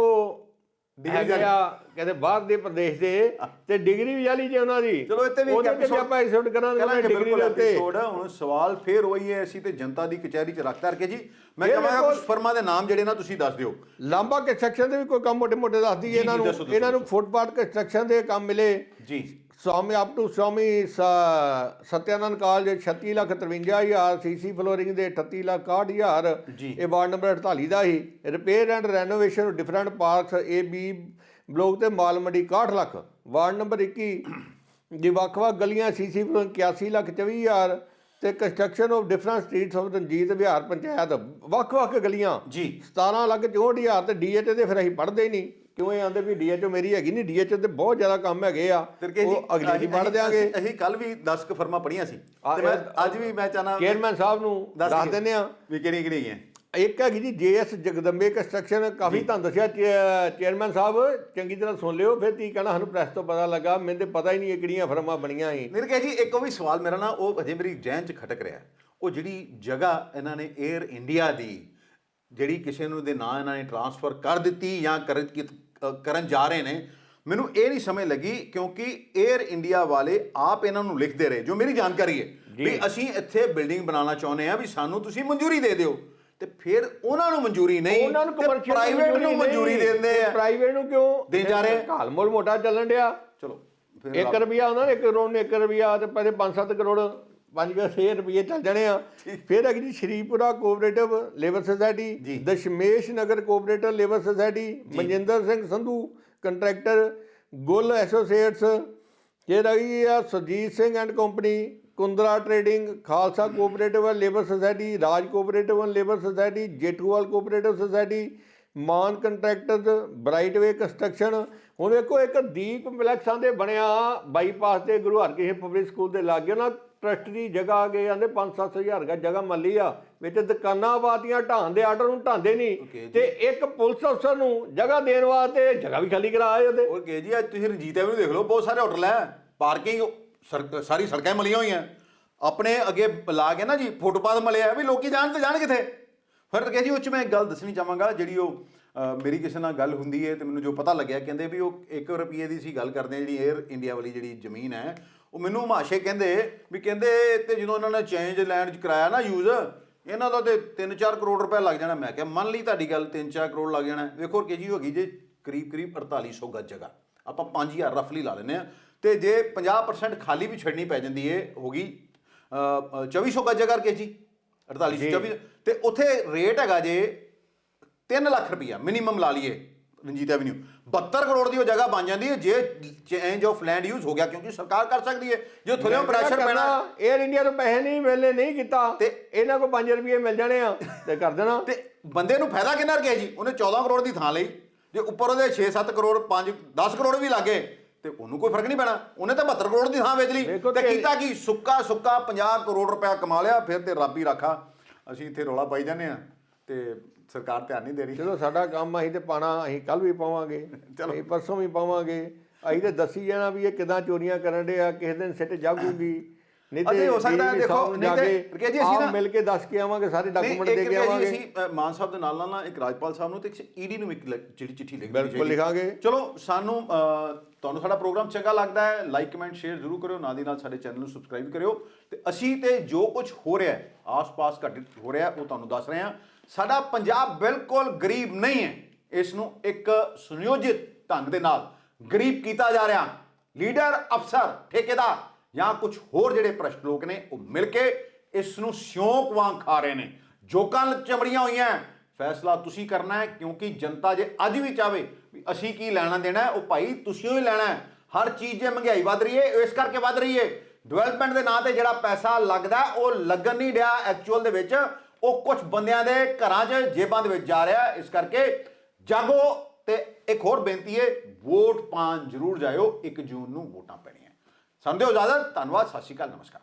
ਹੈਗੇ ਆ ਕਹਿੰਦੇ ਬਾਹਰ ਦੇ ਪ੍ਰਦੇਸ਼ ਦੇ ਤੇ ਡਿਗਰੀ ਵੀ ਜਾਲੀ ਜੇ ਉਹਨਾਂ ਦੀ। ਚਲੋ ਇੱਥੇ ਵੀ ਇੱਕ episode ਆਪਾਂ ਐਪੀਸੋਡ ਕਰਾਂਗੇ ਕਰਾਂਗੇ ਡਿਗਰੀ ਦੇ ਉੱਤੇ। ਐਪੀਸੋਡ ਹੁਣ ਸਵਾਲ ਫੇਰ ਉਹੀ ਹੈ ਅਸੀਂ ਤੇ ਜਨਤਾ ਦੀ ਕਚਹਿਰੀ 'ਚ ਰੱਖ ਕੇ ਜੀ। ਮੈਂ ਕਹਾਂਗਾ ਕੁਝ ਫਰਮਾਂ ਦੇ ਨਾਮ ਜਿਹੜੇ ਨਾ ਤੁਸੀਂ ਦੱਸ ਦਿਓ। ਲਾਂਬਾ ਕੰਸਟਰਕਸ਼ਨ ਦੇ ਵੀ ਕੋਈ ਕੰਮ ਮੋਟੇ ਮੋਟੇ ਦੱਸਦੀ ਜੀ, ਇਹਨਾਂ ਨੂੰ ਦੱਸੋ, ਦੱਸੋ, ਇਹਨਾਂ ਨੂੰ ਦੱਸੋ। ਫੁੱਟਪਾਥ ਕੰਸਟਰਕਸ਼ਨ ਦੇ ਕੰਮ ਮਿਲੇ। ਜੀ। ਸਵਾਮੀ ਅਪ ਟੂ ਸਵਾਮੀ ਸ- Satyanand college 36 lakh 53000 CC flooring ਦੇ 38 ਲੱਖ 61000 ਜੀ। ਇਹ ਵਾਰਡ ਨੰਬਰ 48 ਦਾ ਹੀ repair and renovation different parks A B block ਤੇ ਮਾਲ ਮੰਡੀ 61 ਲੱਖ। ਵਾਰਡ ਨੰਬਰ 21 ਦੀ ਵੱਖ-ਵੱਖ ਗਲੀਆਂ ਸੀਸੀ ਫਲੋਰਿੰਗ 81 ਲੱਖ 24000 ਤੇ construction of different streets of Ranjit Vihar panchayat. ਵੱਖ-ਵੱਖ ਗਲੀਆਂ ਜੀ। 17 ਲੱਖ 64000 ਤੇ ਡੀਐਚ ਤੇ ਫਿਰ ਅਸੀਂ ਪੜਦੇ ਹੀ ਨਹੀਂ। ਕਿਉਂ ਇਹ ਆਂਦੇ ਵੀ ਡੀਐਚ ਮੇਰੀ ਹੈਗੀ ਨਹੀਂ ਡੀਐਚ ਤੇ ਬਹੁਤ ਜ਼ਿਆਦਾ ਕੰਮ ਹੈਗੇ ਆ। ਉਹ ਅਗਲੇ ਦੀ ਪੜ ਦਿਆਂਗੇ। ਅਸੀਂ- ਕੱਲ ਵੀ 10 ਕ ਫਰਮਾਂ ਪੜੀਆਂ ਸੀ। ਤੇ ਮੈਂ ਅੱਜ ਵੀ ਮੈਂ ਚਾਹਨਾ ਚੇਅਰਮੈਨ ਸਾਹਿਬ ਨੂੰ ਦੱਸ। ਦਿੰਦੇ ਆ। ਵੀ ਕਿਹੜੀ ਕਿਹੜੀ ਹੈ ਇੱਕ ਹੈਗੀ ਜੀ ਜੇਐਸ ਜਗਦੰਬੇ ਕੰਸਟਰਕਸ਼ਨ ਕਾਫੀ ਤੁਹਾਨੂੰ ਦੱਸਿਆ ਚੇਅਰਮੈਨ ਸਾਹਿਬ ਚੰਗੀ ਤਰ੍ਹਾਂ ਸੁਣ ਲਿਓ ਫਿਰ ਤੀ ਕਹਿਣਾ ਸਾਨੂੰ ਪ੍ਰੈਸ ਤੋਂ ਪਤਾ ਲੱਗਾ ਮੈਨੂੰ ਤੇ ਪਤਾ ਹੀ ਨਹੀਂ ਇਹ ਕਿਹੜੀਆਂ ਫਰਮਾਂ ਬਣੀਆਂ ਸੀ ਨਿਰਕੇ ਜੀ ਇੱਕ ਉਹ ਵੀ ਸਵਾਲ ਮੇਰਾ ਨਾ ਉਹ ਅਜੇ ਮੇਰੀ ਜਹਿਨ 'ਚ ਖਟਕ ਰਿਹਾ। ਉਹ ਜਿਹੜੀ ਜਗ੍ਹਾ ਇਹਨਾਂ ਨੇ 에ਅਰ ਇੰਡੀਆ ਦੀ ਜਿਹੜੀ ਕਿਸੇ ਨੂੰ ਦੇ ਨਾਂ ਇਹਨਾਂ ਨੇ ਟਰਾਂਸਫਰ ਕਰ ਦਿੱਤੀ ਜਾਂ ਕਰਨ ਕੀ- ਅ, ਕਰਨ ਜਾ ਰਹੇ ਨੇ ਮੈਨੂੰ ਇਹ ਨਹੀਂ ਸਮਝ ਲੱਗੀ ਕਿਉਂਕਿ 에ਅਰ ਇੰਡੀਆ ਵਾਲੇ ਆਪ ਇਹਨਾਂ ਨੂੰ ਲਿਖਦੇ ਰਹੇ ਜੋ ਮੇਰੀ ਜਾਣਕਾਰੀ ਹੈ ਵੀ ਅਸੀਂ ਇੱਥੇ ਬਿਲਡਿੰਗ ਬਣਾਉਣਾ ਚਾਹੁੰਦੇ ਆ ਵੀ ਸਾਨੂੰ ਤੁਸੀਂ ਮਨਜ਼ੂਰੀ ਦੇ ਦਿਓ ਤੇ ਫਿਰ ਉਹਨਾਂ ਨੂੰ ਮਨਜ਼ੂਰੀ ਨਹੀਂ ਉਹਨਾਂ ਨੂੰ ਕਮਰਸ਼ੀਅਲ ਪ੍ਰਾਈਵੇਟ ਨੂੰ ਮਨਜ਼ੂਰੀ ਦੇ ਦਿੰਦੇ ਆ। ਪ੍ਰਾਈਵੇਟ ਨੂੰ ਕਿਉਂ? ਦੇਣ ਜਾ ਰਹੇ। ਘਾਲ ਮੋਲ ਮੋਟਾ ਚੱਲਣ ਡਿਆ। ਚਲੋ ਫਿਰ 1 ਰੁਪਿਆ ਉਹਨਾਂ ਨੇ 1 ਕਰੋੜ ਨੇ 1 ਰੁਪਿਆ ਤੇ ਪਹਿਲੇ 5-7 ਕਰੋੜ 5-6 ਰੁਪਏ ਚੱਲ ਜਾਣੇ ਆ। ਫਿਰ ਹੈਗੀ ਜੀ Shripura cooperative labour. Society Dashmesh Nagar cooperative labour society Manjinder Singh Sandhu contractor Gull associates ਫਿਰ ਹੈਗੀ ਆ Surjit Singh and company Kundra trading Khalsa cooperative labour society Raj cooperative labour society Jethuwal cooperative society Maan contractors Brightway construction ਹੁਣ ਵੇਖੋ ਇੱਕ ਦੀਪ ਕੰਪਲੈਕਸਾਂ ਦੇ ਬਣਿਆ bypass ਤੇ Guru Harkrishan public school ਦੇ ਲਾਗੇ ਨਾ ਟਰਸਟ ਦੀ ਜਗ੍ਹਾ ਅਗੇ ਆਂਦੇ 5-7 ਹਜ਼ਾਰ ਦਾ ਜਗ੍ਹਾ ਮੱਲੀ ਆ ਵਿੱਚ ਦੁਕਾਨਾਂ ਬਾਤੀਆਂ ਢਾਣ ਦੇ ਆਰਡਰ ਨੂੰ। ਢਾਂਦੇ ਨਹੀਂ। ਤੇ ਇੱਕ ਪੁਲਿਸ ਅਫਸਰ ਨੂੰ ਜਗ੍ਹਾ ਦੇਣ ਵਾਸਤੇ ਜਗ੍ਹਾ ਵੀ ਖਾਲੀ ਕਰਾ ਆਏ ਉਹਦੇ। ਉਹ ਕੇ ਜੀ ਅੱਜ ਤੁਸੀਂ ਰਣਜੀਤ ਐਵਨਿਊ ਦੇਖ ਲਓ ਬਹੁਤ ਸਾਰੇ ਹੋਟਲ ਹੈ ਪਾਰਕਿੰਗ ਸਾਰੀ ਸੜਕਾਂ ਮਲੀਆਂ ਹੋਈਆਂ। ਆਪਣੇ ਅੱਗੇ ਲਾ ਕੇ ਨਾ ਜੀ ਫੁੱਟਪਾਥ ਮਲਿਆ ਵੀ ਲੋਕੀ ਜਾਣ ਤੇ ਜਾਣ ਕਿੱਥੇ? ਫਿਰ ਕੇ ਜੀ ਉਹ ਚ ਮੈਂ ਇੱਕ ਗੱਲ ਦੱਸਣੀ ਚਾਹਾਂਗਾ ਜਿਹੜੀ ਉਹ ਮੇਰੀ ਕਿਸੇ ਨਾਲ ਗੱਲ ਹੁੰਦੀ ਹੈ ਤੇ ਮੈਨੂੰ ਜੋ ਪਤਾ ਲੱਗਿਆ ਕਹਿੰਦੇ ਵੀ ਉਹ 1 ਰੁਪਏ ਦੀ ਸੀ ਗੱਲ ਕਰਦੇ ਆ ਜਿਹੜੀ 에ਅਰ ਇੰਡੀਆ ਵਾਲੀ ਜਿਹੜੀ ਜ਼ਮੀਨ ਹੈ ਉਹ ਮੈਨੂੰ ਮਾਸ਼ੇ ਕਹਿੰਦੇ ਵੀ ਕਹਿੰਦੇ ਤੇ ਜਦੋਂ ਉਹਨਾਂ ਨੇ ਚੇਂਜ ਲੈਂਡ ਚ ਕਰਾਇਆ ਨਾ ਯੂਜ਼ ਇਹਨਾਂ ਦਾ ਤੇ 3-4 ਕਰੋੜ ਰੁਪਏ ਲੱਗ ਜਾਣਾ। ਮੈਂ ਕਿਹਾ ਮੰਨ ਲਈ ਤੁਹਾਡੀ ਗੱਲ 3-4 ਕਰੋੜ ਲੱਗ ਜਾਣਾ। ਵੇਖੋ ਕੇ ਜੀ ਹੋ ਗਈ ਜੇ ਕਰੀਬ ਕਰੀਬ 4800 ਗੱਜ ਜਗ੍ਹਾ। ਆਪਾਂ 5000 ਰਫਲੀ ਲਾ ਲੈਂਦੇ ਆ ਤੇ ਜੇ 50% ਖਾਲੀ ਵੀ ਛੱਡਣੀ ਪੈ ਜਾਂਦੀ ਏ ਹੋ ਗਈ ਅ, ਅ, 2400 ਗੱਜ ਜਗ੍ਹਾ ਕੇ ਜੀ। 48 24 ਤੇ ਉੱਥੇ ਰੇਟ ਹੈਗਾ ਜੇ 3 ਲੱਖ ਰੁਪਈਆ ਮਿਨੀਮਮ ਲਾ ਲਈਏ ਰਣਜੀਤ ਐਵਨਿਊ 72 ਕਰੋੜ ਦੀ ਉਹ ਜਗ੍ਹਾ ਬਣ ਜਾਂਦੀ ਹੈ ਜੇ ਚੇਂਜ ਆਫ ਲੈਂਡ ਯੂਜ਼ ਹੋ ਗਿਆ ਕਿਉਂਕਿ ਸਰਕਾਰ ਕਰ ਸਕਦੀ ਹੈ। ਜੇ ਥੱਲੇੋਂ ਪ੍ਰੈਸ਼ਰ ਪੈਣਾ 에ਅਰ ਇੰਡੀਆ ਤੋਂ ਪੈਸੇ ਨਹੀਂ ਮਿਲਨੇ ਨਹੀਂ ਕੀਤਾ। ਤੇ- ਇਹਨਾਂ ਕੋ 5 ਰੁਪਏ ਮਿਲ ਜਾਣੇ ਆ ਤੇ ਕਰ ਦੇਣਾ। ਤੇ ਬੰਦੇ ਨੂੰ ਫਾਇਦਾ ਕਿੰਨਾ ਰਗਿਆ ਜੀ? ਉਹਨੇ 14 ਕਰੋੜ ਦੀ ਥਾਂ ਲਈ। ਜੇ ਉੱਪਰ ਉਹਦੇ 6-7 ਕਰੋੜ 5 10 ਕਰੋੜ ਵੀ ਲੱਗੇ ਤੇ ਉਹਨੂੰ ਕੋਈ ਫ਼ਰਕ ਨਹੀਂ ਪੈਣਾ। ਉਹਨੇ ਤਾਂ 72 ਕਰੋੜ ਦੀ ਥਾਂ ਵੇਚ ਲਈ। ਤੇ- ਕੀਤਾ ਕੀ? ਸੁੱਕਾ ਸੁੱਕਾ 50 ਕਰੋੜ ਰੁਪਇਆ ਕਮਾ ਲਿਆ ਫਿਰ ਤੇ ਰੱਬ ਹੀ ਰਾਖਾ। ਅਸੀਂ ਇੱਥੇ ਰੌਲਾ ਪਾਈ ਜਾਂਦੇ ਆ। ਤੇ ਸਰਕਾਰ ਧਿਆਨ ਨਹੀਂ ਦੇ ਰਹੀ ਚਲੋ ਸਾਡਾ ਕੰਮ ਅਸੀਂ ਤੇ ਪਾਣਾ ਅਸੀਂ ਕੱਲ ਵੀ ਪਾਵਾਂਗੇ। ਅਸੀਂ ਪਰਸੋਂ ਵੀ ਪਾਵਾਂਗੇ ਅਸੀਂ ਤੇ ਦੱਸੀ ਜਾਣਾ ਵੀ ਇਹ ਕਿਦਾਂ ਚੋਰੀਆਂ ਕਰਨ ਦੇ ਆ ਕਿਸੇ ਦਿਨ ਸਿੱਟ ਜਾਗੂਗੀ ਨਹੀਂ ਅਤੇ ਹੋ ਸਕਦਾ ਹੈ ਦੇਖੋ, ਨਹੀਂ ਤੇ- ਕੇ ਜੀ ਅਸੀਂ ਨਾ- ਮਿਲ ਕੇ ਦੱਸ ਕੇ ਆਵਾਂਗੇ ਸਾਰੇ ਨਹੀਂ ਡਾਕੂਮੈਂਟ ਦੇ ਕੇ ਜੀ ਆਵਾਂਗੇ ਅਸੀਂ ਅ, ਮਾਨ ਸਾਹਿਬ ਦੇ ਨਾਲ ਨਾਲ ਇੱਕ ਰਾਜਪਾਲ ਸਾਹਿਬ ਨੂੰ ਤੇ ਇੱਕ ਈਡੀ ਨੂੰ ਇੱਕ ਜਿਹੜੀ ਚਿੱਠੀ ਲਿਖ ਬਿਲਕੁਲ। ਲਿਖਾਂਗੇ। ਚਲੋ ਸਾਨੂੰ ਤੁਹਾਨੂੰ ਸਾਡਾ ਪ੍ਰੋਗਰਾਮ ਚੰਗਾ ਲੱਗਦਾ ਹੈ ਲਾਈਕ ਕਮੈਂਟ ਸ਼ੇਅਰ ਜ਼ਰੂਰ ਕਰਿਓ, ਨਾਲ ਦੀ ਨਾਲ ਸਾਡੇ ਚੈਨਲ ਨੂੰ ਸਬਸਕ੍ਰਾਈਬ ਕਰਿਓ। ਤੇ ਅਸੀਂ ਤੇ ਜੋ ਕੁਝ ਹੋ ਰਿਹਾ ਹੈ, ਆਸ-ਪਾਸ ਘਟਿਤ ਹੋ ਰਿਹਾ, ਉਹ ਤੁਹਾਨੂੰ ਦੱਸ ਰਹੇ ਹਾਂ। ਸਾਡਾ ਪੰਜਾਬ ਬਿਲਕੁਲ ਗਰੀਬ ਨਹੀਂ ਹੈ। ਇਸ ਨੂੰ ਇੱਕ ਸੁਨਿਯੋਜਿਤ ਢੰਗ ਦੇ ਨਾਲ ਗਰੀਬ ਕੀਤਾ ਜਾ ਰਿਹਾ। ਲੀਡਰ, ਅਫਸਰ, ਠੇਕੇਦਾਰ ਜਾਂ ਕੁਝ ਹੋਰ ਜਿਹੜੇ ਭ੍ਰਸ਼ਟ ਲੋਕ ਨੇ, ਉਹ ਮਿਲ ਕੇ ਇਸ ਨੂੰ ਸਿਉਂਕ ਵਾਂਗ ਖਾ ਰਹੇ ਨੇ। ਜੋਕਾਂ ਚਮੜੀਆਂ ਹੋਈਆਂ ਫੈਸਲਾ ਤੁਸੀਂ ਕਰਨਾ ਹੈ, ਕਿਉਂਕਿ ਜਨਤਾ ਜੇ ਅੱਜ ਵੀ ਚਾਵੇ ਵੀ ਅਸੀਂ ਕੀ ਲੈਣਾ ਦੇਣਾ ਉਹ ਭਾਈ ਤੁਸੀਂ ਹੀ ਲੈਣਾ ਹਰ ਚੀਜ਼ ਜੇ ਮਹਿੰਗਾਈ ਵੱਧ ਰਹੀ ਹੈ ਇਸ ਕਰਕੇ ਵੱਧ ਰਹੀ ਹੈ। ਡਿਵੈਲਪਮੈਂਟ ਦੇ ਨਾਂ ਤੇ ਜਿਹੜਾ ਪੈਸਾ ਲੱਗਦਾ ਉਹ ਲੱਗਣ ਨਹੀਂ ਰਿਹਾ ਐਕਚੁਅਲ ਦੇ ਵਿੱਚ। ਉਹ ਕੁਝ ਬੰਦਿਆਂ ਦੇ ਘਰਾਂ 'ਚ ਜੇਬਾਂ ਦੇ ਵਿੱਚ ਜਾ ਰਿਹਾ ਇਸ ਕਰਕੇ ਜਾਗੋ ਤੇ ਇੱਕ ਹੋਰ ਬੇਨਤੀ ਹੈ, ਵੋਟ ਪਾਣ ਜ਼ਰੂਰ ਜਾਇਓ। 1 ਜੂਨ ਨੂੰ ਵੋਟਾਂ ਪੈਣੀਆਂ। ਸਾਨੂੰ ਦਿਓ ਇਜਾਜ਼ਤ ਧੰਨਵਾਦ, ਸਤਿ ਸ਼੍ਰੀ ਅਕਾਲ, ਨਮਸਕਾਰ।